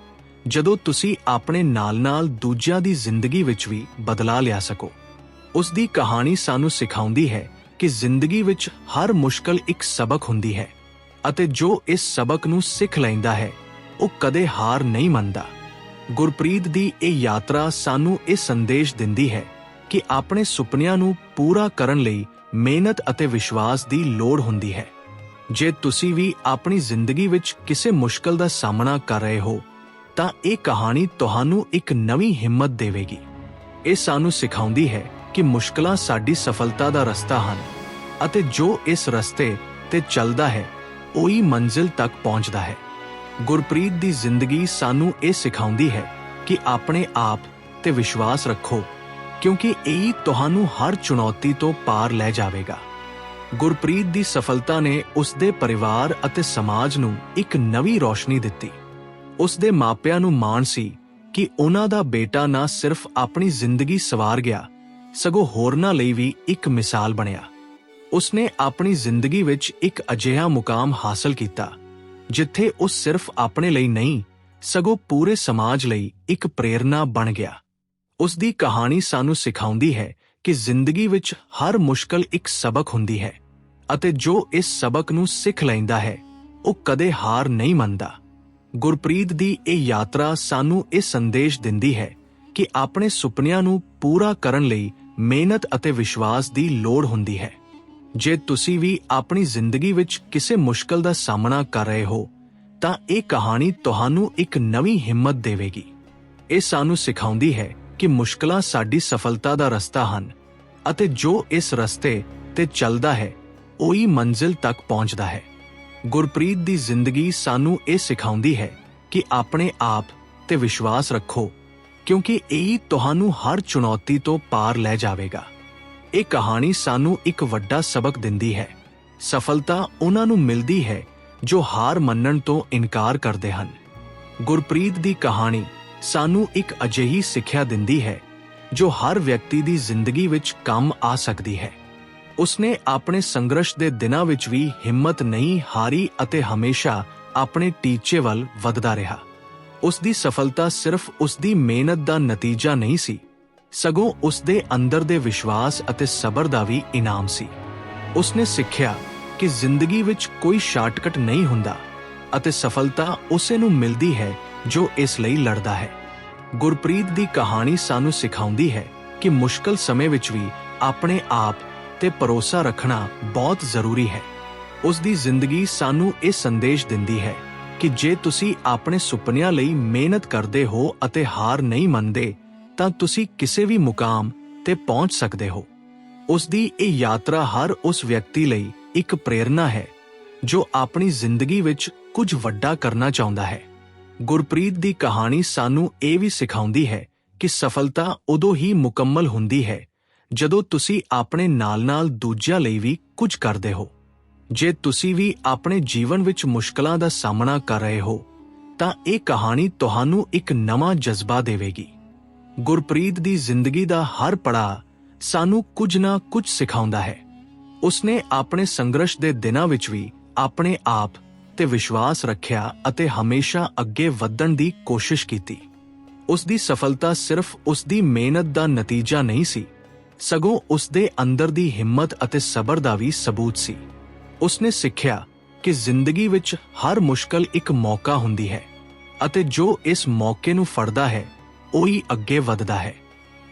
ਜਦੋਂ ਤੁਸੀਂ ਆਪਣੇ ਨਾਲ-ਨਾਲ ਦੂਜਿਆਂ ਦੀ ਜ਼ਿੰਦਗੀ ਵਿੱਚ ਵੀ ਬਦਲਾ ਲਿਆ ਸਕੋ। ਉਸ ਦੀ ਕਹਾਣੀ ਸਾਨੂੰ ਸਿਖਾਉਂਦੀ ਹੈ ਕਿ ਜ਼ਿੰਦਗੀ ਵਿੱਚ ਹਰ ਮੁਸ਼ਕਲ ਇੱਕ ਸਬਕ ਹੁੰਦੀ ਹੈ ਅਤੇ ਜੋ ਇਸ ਸਬਕ ਨੂੰ ਸਿੱਖ ਲੈਂਦਾ ਹੈ, ਉਹ ਕਦੇ ਹਾਰ ਨਹੀਂ ਮੰਨਦਾ। ਗੁਰਪ੍ਰੀਤ ਦੀ ਇਹ ਯਾਤਰਾ ਸਾਨੂੰ ਇਹ ਸੰਦੇਸ਼ ਦਿੰਦੀ ਹੈ ਕਿ ਆਪਣੇ ਸੁਪਨਿਆਂ ਨੂੰ ਪੂਰਾ ਕਰਨ ਲਈ ਮਿਹਨਤ ਅਤੇ ਵਿਸ਼ਵਾਸ ਦੀ ਲੋੜ ਹੁੰਦੀ ਹੈ। ਜੇ ਤੁਸੀਂ ਵੀ ਆਪਣੀ ਜ਼ਿੰਦਗੀ ਵਿੱਚ ਕਿਸੇ ਮੁਸ਼ਕਲ ਦਾ ਸਾਹਮਣਾ ਕਰ ਰਹੇ ਹੋ ਤਾਂ ਇਹ ਕਹਾਣੀ ਤੁਹਾਨੂੰ ਇੱਕ ਨਵੀਂ ਹਿੰਮਤ ਦੇਵੇਗੀ। ਇਹ ਸਾਨੂੰ ਸਿਖਾਉਂਦੀ ਹੈ ਕਿ ਮੁਸ਼ਕਲਾਂ ਸਾਡੀ ਸਫਲਤਾ ਦਾ ਰਸਤਾ ਹਨ ਅਤੇ ਜੋ ਇਸ ਰਸਤੇ ਤੇ ਚੱਲਦਾ ਹੈ, ਉਹੀ ਮੰਜ਼ਿਲ ਤੱਕ ਪਹੁੰਚਦਾ ਹੈ। ਗੁਰਪ੍ਰੀਤ ਦੀ ਜ਼ਿੰਦਗੀ ਸਾਨੂੰ ਇਹ ਸਿਖਾਉਂਦੀ ਹੈ ਕਿ ਆਪਣੇ ਆਪ ਤੇ ਵਿਸ਼ਵਾਸ ਰੱਖੋ, ਕਿਉਂਕਿ ਇਹ ਤੁਹਾਨੂੰ ਹਰ ਚੁਣੌਤੀ ਤੋਂ ਪਾਰ ਲੈ ਜਾਵੇਗਾ। ਗੁਰਪ੍ਰੀਤ ਦੀ ਸਫਲਤਾ ਨੇ ਉਸ ਦੇ ਪਰਿਵਾਰ ਅਤੇ ਸਮਾਜ ਨੂੰ ਇੱਕ ਨਵੀਂ ਰੋਸ਼ਨੀ ਦਿੱਤੀ। ਉਸ ਦੇ ਮਾਪਿਆਂ ਨੂੰ ਮਾਣ ਸੀ ਕਿ ਉਹਨਾਂ ਦਾ ਬੇਟਾ ਨਾ ਸਿਰਫ ਆਪਣੀ ਜ਼ਿੰਦਗੀ ਸਵਾਰ ਗਿਆ, ਸਗੋਂ ਹੋਰਨਾਂ ਲਈ ਵੀ ਇੱਕ ਮਿਸਾਲ ਬਣਿਆ। ਉਸਨੇ ਆਪਣੀ ਜ਼ਿੰਦਗੀ ਵਿੱਚ ਇੱਕ ਅਜਿਹਾ ਮੁਕਾਮ ਹਾਸਲ ਕੀਤਾ, ਜਿੱਥੇ ਉਹ ਸਿਰਫ ਆਪਣੇ ਲਈ ਨਹੀਂ, ਸਗੋਂ ਪੂਰੇ ਸਮਾਜ ਲਈ ਇੱਕ ਪ੍ਰੇਰਣਾ ਬਣ ਗਿਆ। ਉਸ ਦੀ ਕਹਾਣੀ ਸਾਨੂੰ ਸਿਖਾਉਂਦੀ ਹੈ ਕਿ ਜ਼ਿੰਦਗੀ ਵਿੱਚ ਹਰ ਮੁਸ਼ਕਲ ਇੱਕ ਸਬਕ ਹੁੰਦੀ ਹੈ, ਅਤੇ ਜੋ ਇਸ ਸਬਕ ਨੂੰ ਸਿੱਖ ਲੈਂਦਾ ਹੈ, ਉਹ ਕਦੇ ਹਾਰ ਨਹੀਂ ਮੰਨਦਾ। ਗੁਰਪ੍ਰੀਤ ਦੀ ਇਹ ਯਾਤਰਾ ਸਾਨੂੰ ਇਹ ਸੰਦੇਸ਼ ਦਿੰਦੀ ਹੈ ਕਿ ਆਪਣੇ ਸੁਪਨਿਆਂ ਨੂੰ ਪੂਰਾ ਕਰਨ ਲਈ ਮਿਹਨਤ ਅਤੇ ਵਿਸ਼ਵਾਸ ਦੀ ਲੋੜ ਹੁੰਦੀ ਹੈ। ਜੇ ਤੁਸੀਂ ਵੀ ਆਪਣੀ ਜ਼ਿੰਦਗੀ ਵਿੱਚ ਕਿਸੇ ਮੁਸ਼ਕਲ ਦਾ ਸਾਹਮਣਾ ਕਰ ਰਹੇ ਹੋ, ਤਾਂ ਇਹ ਕਹਾਣੀ ਤੁਹਾਨੂੰ ਇੱਕ ਨਵੀਂ ਹਿੰਮਤ ਦੇਵੇਗੀ। ਇਹ ਸਾਨੂੰ ਸਿਖਾਉਂਦੀ ਹੈ ਕਿ ਮੁਸ਼ਕਲਾਂ ਸਾਡੀ ਸਫਲਤਾ ਦਾ ਰਸਤਾ ਹਨ ਅਤੇ ਜੋ ਇਸ ਰਸਤੇ ਤੇ ਚੱਲਦਾ ਹੈ, ਉਹੀ ਮੰਜ਼ਿਲ ਤੱਕ ਪਹੁੰਚਦਾ ਹੈ। ਗੁਰਪ੍ਰੀਤ ਦੀ ਜ਼ਿੰਦਗੀ ਸਾਨੂੰ ਇਹ ਸਿਖਾਉਂਦੀ ਹੈ ਕਿ ਆਪਣੇ ਆਪ ਤੇ ਵਿਸ਼ਵਾਸ ਰੱਖੋ, ਕਿਉਂਕਿ ਇਹ ਤੁਹਾਨੂੰ ਹਰ ਚੁਣੌਤੀ ਤੋਂ ਪਾਰ ਲੈ ਜਾਵੇਗਾ। ਇਹ ਕਹਾਣੀ ਸਾਨੂੰ ਇੱਕ ਵੱਡਾ ਸਬਕ ਦਿੰਦੀ ਹੈ। ਸਫਲਤਾ ਉਹਨਾਂ ਨੂੰ ਮਿਲਦੀ ਹੈ ਜੋ ਹਾਰ ਮੰਨਣ ਤੋਂ ਇਨਕਾਰ ਕਰਦੇ ਹਨ। ਗੁਰਪ੍ਰੀਤ ਦੀ ਕਹਾਣੀ ਸਾਨੂੰ ਇੱਕ ਅਜਿਹੀ ਸਿੱਖਿਆ ਦਿੰਦੀ ਹੈ ਜੋ ਹਰ ਵਿਅਕਤੀ ਦੀ ਜ਼ਿੰਦਗੀ ਵਿੱਚ ਕੰਮ ਆ ਸਕਦੀ ਹੈ। ਉਸਨੇ ਆਪਣੇ ਸੰਘਰਸ਼ ਦੇ ਦਿਨਾਂ ਵਿੱਚ ਵੀ ਹਿੰਮਤ ਨਹੀਂ, ਹਾਰੀ ਅਤੇ ਹਮੇਸ਼ਾ ਆਪਣੇ ਟੀਚੇ ਵੱਲ ਵਧਦਾ ਰਿਹਾ। ਉਸ ਦੀ ਸਫਲਤਾ ਸਿਰਫ ਉਸ ਦੀ ਮਿਹਨਤ ਦਾ ਨਤੀਜਾ ਨਹੀਂ ਸੀ। ਸਗੋਂ ਉਸ ਦੇ ਅੰਦਰ ਦੇ ਵਿਸ਼ਵਾਸ ਅਤੇ ਸਬਰ ਦਾ ਵੀ ਇਨਾਮ ਸੀ। ਉਸਨੇ ਸਿੱਖਿਆ ਕਿ ਜ਼ਿੰਦਗੀ ਵਿੱਚ ਕੋਈ ਸ਼ਾਰਟਕਟ ਨਹੀਂ ਹੁੰਦਾ ਅਤੇ ਸਫਲਤਾ ਉਸੇ ਨੂੰ ਮਿਲਦੀ ਹੈ ਜੋ ਇਸ ਲਈ ਲੜਦਾ ਹੈ। ਗੁਰਪ੍ਰੀਤ ਦੀ ਕਹਾਣੀ ਸਾਨੂੰ ਸਿਖਾਉਂਦੀ ਹੈ ਕਿ ਮੁਸ਼ਕਲ ਸਮੇਂ ਵਿੱਚ ਵੀ ਆਪਣੇ ਆਪ ਤੇ ਭਰੋਸਾ ਰੱਖਣਾ ਬਹੁਤ ਜ਼ਰੂਰੀ ਹੈ। ਉਸ ਦੀ ਜ਼ਿੰਦਗੀ ਸਾਨੂੰ ਇਹ ਸੰਦੇਸ਼ ਦਿੰਦੀ ਹੈ ਕਿ ਜੇ ਤੁਸੀਂ ਆਪਣੇ ਸੁਪਨਿਆਂ ਲਈ ਮਿਹਨਤ ਕਰਦੇ ਹੋ ਅਤੇ ਹਾਰ ਨਹੀਂ ਮੰਨਦੇ, ਤਾਂ ਤੁਸੀਂ ਕਿਸੇ ਵੀ ਮੁਕਾਮ ਤੇ ਪਹੁੰਚ ਸਕਦੇ ਹੋ। ਉਸ ਦੀ ਇਹ ਯਾਤਰਾ ਹਰ ਉਸ ਵਿਅਕਤੀ ਲਈ ਇੱਕ ਪ੍ਰੇਰਣਾ ਹੈ, ਜੋ ਆਪਣੀ ਜ਼ਿੰਦਗੀ ਵਿੱਚ ਕੁਝ ਵੱਡਾ ਕਰਨਾ ਚਾਹੁੰਦਾ ਹੈ। ਗੁਰਪ੍ਰੀਤ ਦੀ ਕਹਾਣੀ ਸਾਨੂੰ ਇਹ ਵੀ ਸਿਖਾਉਂਦੀ ਹੈ ਕਿ ਸਫਲਤਾ ਉਦੋਂ ਹੀ ਮੁਕੰਮਲ ਹੁੰਦੀ ਹੈ ਜਦੋਂ ਤੁਸੀਂ ਆਪਣੇ ਨਾਲ-ਨਾਲ ਦੂਜਿਆਂ ਲਈ ਵੀ ਕੁਝ ਕਰਦੇ ਹੋ। ਜੇ ਤੁਸੀਂ ਵੀ ਆਪਣੇ ਜੀਵਨ ਵਿੱਚ ਮੁਸ਼ਕਲਾਂ ਦਾ ਸਾਹਮਣਾ ਕਰ ਰਹੇ ਹੋ, ਤਾਂ ਇਹ ਕਹਾਣੀ ਤੁਹਾਨੂੰ ਇੱਕ ਨਵਾਂ ਜਜ਼ਬਾ ਦੇਵੇਗੀ। ਗੁਰਪ੍ਰੀਤ ਦੀ ਜ਼ਿੰਦਗੀ ਦਾ ਹਰ ਪੜਾਅ ਸਾਨੂੰ ਕੁਝ ਨਾ ਕੁਝ ਸਿਖਾਉਂਦਾ ਹੈ। ਉਸਨੇ ਆਪਣੇ ਸੰਘਰਸ਼ ਦੇ ਦਿਨਾਂ ਵਿੱਚ ਵੀ ਆਪਣੇ ਆਪ ਤੇ ਵਿਸ਼ਵਾਸ ਰੱਖਿਆ ਅਤੇ ਹਮੇਸ਼ਾ ਅੱਗੇ ਵਧਣ ਦੀ ਕੋਸ਼ਿਸ਼ ਕੀਤੀ। ਉਸ ਦੀ ਸਫਲਤਾ ਸਿਰਫ ਉਸ ਦੀ ਮਿਹਨਤ ਦਾ ਨਤੀਜਾ ਨਹੀਂ ਸੀ। ਸਗੋਂ ਉਸ ਦੇ ਅੰਦਰ ਦੀ ਹਿੰਮਤ ਅਤੇ ਸਬਰ ਦਾ ਵੀ ਸਬੂਤ ਸੀ। ਉਸਨੇ ਸਿੱਖਿਆ ਕਿ ਜ਼ਿੰਦਗੀ ਵਿੱਚ ਹਰ ਮੁਸ਼ਕਲ ਇੱਕ ਮੌਕਾ ਹੁੰਦੀ ਹੈ ਅਤੇ ਜੋ ਇਸ ਮੌਕੇ ਨੂੰ ਫੜਦਾ ਹੈ, ਉਹੀ ਅੱਗੇ ਵੱਧਦਾ ਹੈ।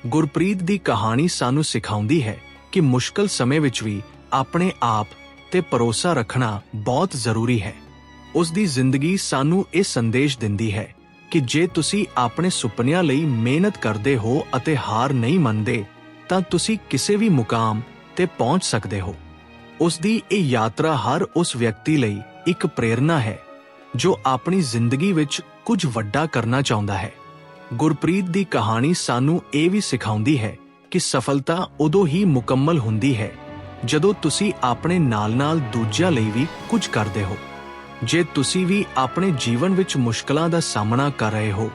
ਗੁਰਪ੍ਰੀਤ ਦੀ ਕਹਾਣੀ ਸਾਨੂੰ ਸਿਖਾਉਂਦੀ ਹੈ ਕਿ ਮੁਸ਼ਕਲ ਸਮੇਂ ਵਿੱਚ ਵੀ ਆਪਣੇ ਆਪ ਤੇ ਭਰੋਸਾ ਰੱਖਣਾ ਬਹੁਤ ਜ਼ਰੂਰੀ ਹੈ। ਉਸ ਦੀ ਜ਼ਿੰਦਗੀ ਸਾਨੂੰ ਇਹ ਸੰਦੇਸ਼ ਦਿੰਦੀ ਹੈ ਕਿ ਜੇ ਤੁਸੀਂ ਆਪਣੇ ਸੁਪਨਿਆਂ ਲਈ ਮਿਹਨਤ ਕਰਦੇ ਹੋ ਅਤੇ ਹਾਰ ਨਹੀਂ ਮੰਨਦੇ ਤਾਂ ਤੁਸੀਂ ਕਿਸੇ ਵੀ ਮੁਕਾਮ ਤੇ ਪਹੁੰਚ ਸਕਦੇ ਹੋ। ਉਸ ਦੀ ਇਹ ਯਾਤਰਾ ਹਰ ਉਸ ਵਿਅਕਤੀ ਲਈ ਇੱਕ ਪ੍ਰੇਰਣਾ ਹੈ, ਜੋ ਆਪਣੀ ਜ਼ਿੰਦਗੀ ਵਿੱਚ ਕੁਝ ਵੱਡਾ ਕਰਨਾ ਚਾਹੁੰਦਾ ਹੈ। ਗੁਰਪ੍ਰੀਤ ਦੀ ਕਹਾਣੀ ਸਾਨੂੰ ਇਹ ਵੀ ਸਿਖਾਉਂਦੀ ਹੈ ਕਿ ਸਫਲਤਾ ਉਦੋਂ ਹੀ ਮੁਕੰਮਲ ਹੁੰਦੀ ਹੈ, ਜਦੋਂ ਤੁਸੀਂ ਆਪਣੇ ਨਾਲ-ਨਾਲ ਦੂਜਿਆਂ ਲਈ ਵੀ ਕੁਝ ਕਰਦੇ ਹੋ। ਜੇ ਤੁਸੀਂ ਵੀ ਆਪਣੇ ਜੀਵਨ ਵਿੱਚ ਮੁਸ਼ਕਲਾਂ ਦਾ ਸਾਹਮਣਾ ਕਰ ਰਹੇ ਹੋ,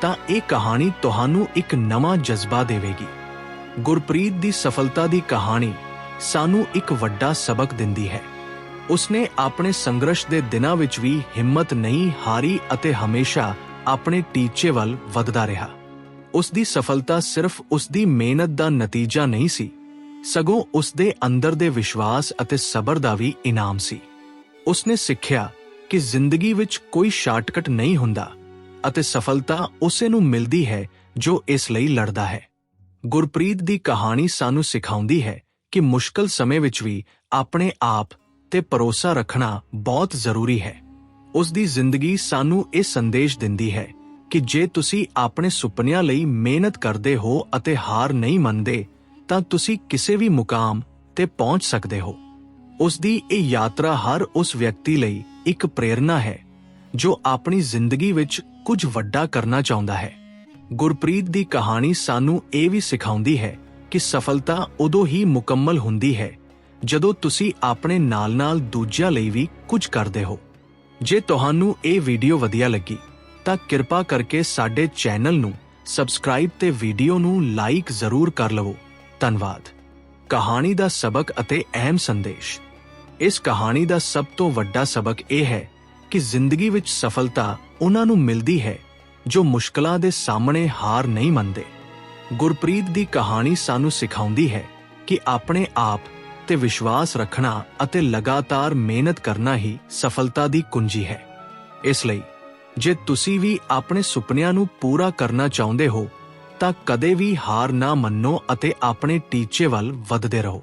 ਤਾਂ ਇਹ ਕਹਾਣੀ ਤੁਹਾਨੂੰ ਇੱਕ ਨਵਾਂ ਜਜ਼ਬਾ ਦੇਵੇਗੀ। ਗੁਰਪ੍ਰੀਤ ਦੀ ਸਫਲਤਾ ਦੀ ਕਹਾਣੀ ਸਾਨੂੰ ਇੱਕ ਵੱਡਾ ਸਬਕ ਦਿੰਦੀ ਹੈ। ਉਸਨੇ ਆਪਣੇ ਸੰਘਰਸ਼ ਦੇ ਦਿਨਾਂ ਵਿੱਚ ਵੀ ਹਿੰਮਤ ਨਹੀਂ, ਹਾਰੀ ਅਤੇ ਹਮੇਸ਼ਾ ਆਪਣੇ ਟੀਚੇ ਵੱਲ ਵਧਦਾ ਰਿਹਾ। ਉਸ ਦੀ ਸਫਲਤਾ ਸਿਰਫ ਉਸ ਦੀ ਮਿਹਨਤ ਦਾ ਨਤੀਜਾ ਨਹੀਂ ਸੀ, ਸਗੋਂ ਉਸ ਦੇ ਅੰਦਰ ਦੇ ਵਿਸ਼ਵਾਸ ਅਤੇ ਸਬਰ ਦਾ ਵੀ ਇਨਾਮ ਸੀ। ਉਸਨੇ ਸਿੱਖਿਆ ਕਿ ਜ਼ਿੰਦਗੀ ਵਿੱਚ ਕੋਈ ਸ਼ਾਰਟਕਟ ਨਹੀਂ ਹੁੰਦਾ ਅਤੇ ਸਫਲਤਾ ਉਸੇ ਨੂੰ ਮਿਲਦੀ ਹੈ ਜੋ ਇਸ ਲਈ ਲੜਦਾ ਹੈ। ਗੁਰਪ੍ਰੀਤ ਦੀ ਕਹਾਣੀ ਸਾਨੂੰ ਸਿਖਾਉਂਦੀ ਹੈ ਕਿ ਮੁਸ਼ਕਲ ਸਮੇਂ ਵਿੱਚ ਵੀ ਆਪਣੇ ਆਪ ਤੇ ਭਰੋਸਾ ਰੱਖਣਾ ਬਹੁਤ ਜ਼ਰੂਰੀ ਹੈ। ਉਸ ਦੀ ਜ਼ਿੰਦਗੀ ਸਾਨੂੰ ਇਹ ਸੰਦੇਸ਼ ਦਿੰਦੀ ਹੈ ਕਿ ਜੇ ਤੁਸੀਂ ਆਪਣੇ ਸੁਪਨਿਆਂ ਲਈ ਮਿਹਨਤ ਕਰਦੇ ਹੋ ਅਤੇ ਹਾਰ ਨਹੀਂ ਮੰਨਦੇ, ਤਾਂ ਤੁਸੀਂ ਕਿਸੇ ਵੀ ਮੁਕਾਮ ਤੇ ਪਹੁੰਚ ਸਕਦੇ ਹੋ। ਉਸ ਦੀ ਇਹ ਯਾਤਰਾ ਹਰ ਉਸ ਵਿਅਕਤੀ ਲਈ ਇੱਕ ਪ੍ਰੇਰਣਾ ਹੈ ਜੋ ਆਪਣੀ ਜ਼ਿੰਦਗੀ ਵਿੱਚ ਕੁਝ ਵੱਡਾ ਕਰਨਾ ਚਾਹੁੰਦਾ ਹੈ। ਗੁਰਪ੍ਰੀਤ ਦੀ ਕਹਾਣੀ ਸਾਨੂੰ ਇਹ ਵੀ ਸਿਖਾਉਂਦੀ ਹੈ ਕਿ ਸਫਲਤਾ ਉਦੋਂ ਹੀ ਮੁਕੰਮਲ ਹੁੰਦੀ ਹੈ ਜਦੋਂ ਤੁਸੀਂ ਆਪਣੇ ਨਾਲ-ਨਾਲ ਦੂਜਿਆਂ ਲਈ ਵੀ ਕੁਝ ਕਰਦੇ ਹੋ। ਜੇ ਤੁਹਾਨੂੰ ਇਹ ਵੀਡੀਓ ਵਧੀਆ ਲੱਗੀ, ਤਾਂ ਕਿਰਪਾ ਕਰਕੇ ਸਾਡੇ ਚੈਨਲ ਨੂੰ ਸਬਸਕ੍ਰਾਈਬ ਤੇ ਵੀਡੀਓ ਨੂੰ ਲਾਈਕ ਜ਼ਰੂਰ ਕਰ ਲਵੋ। ਧੰਨਵਾਦ। ਕਹਾਣੀ ਦਾ ਸਬਕ ਅਤੇ ਅਹਿਮ ਸੰਦੇਸ਼। ਇਸ ਕਹਾਣੀ ਦਾ ਸਭ ਤੋਂ ਵੱਡਾ ਸਬਕ ਇਹ ਹੈ ਕਿ ਜ਼ਿੰਦਗੀ ਵਿੱਚ ਸਫਲਤਾ ਉਹਨਾਂ ਨੂੰ ਮਿਲਦੀ ਹੈ ਜੋ ਮੁਸ਼ਕਲਾਂ ਦੇ ਸਾਹਮਣੇ ਹਾਰ ਨਹੀਂ ਮੰਨਦੇ। ਗੁਰਪ੍ਰੀਤ ਦੀ ਕਹਾਣੀ ਸਾਨੂੰ ਸਿਖਾਉਂਦੀ ਹੈ ਕਿ ਆਪਣੇ ਆਪ ਤੇ ਵਿਸ਼ਵਾਸ ਰੱਖਣਾ ਅਤੇ ਲਗਾਤਾਰ ਮਿਹਨਤ ਕਰਨਾ ਹੀ ਸਫਲਤਾ ਦੀ ਕੁੰਜੀ ਹੈ। ਇਸ ਲਈ, ਜੇ ਤੁਸੀਂ ਵੀ ਆਪਣੇ ਸੁਪਨਿਆਂ ਨੂੰ ਪੂਰਾ ਕਰਨਾ ਚਾਹੁੰਦੇ ਹੋ, ਤਾਂ ਕਦੇ ਵੀ ਹਾਰ ਨਾ ਮੰਨੋ ਅਤੇ ਆਪਣੇ ਟੀਚੇ ਵੱਲ ਵਧਦੇ ਰਹੋ।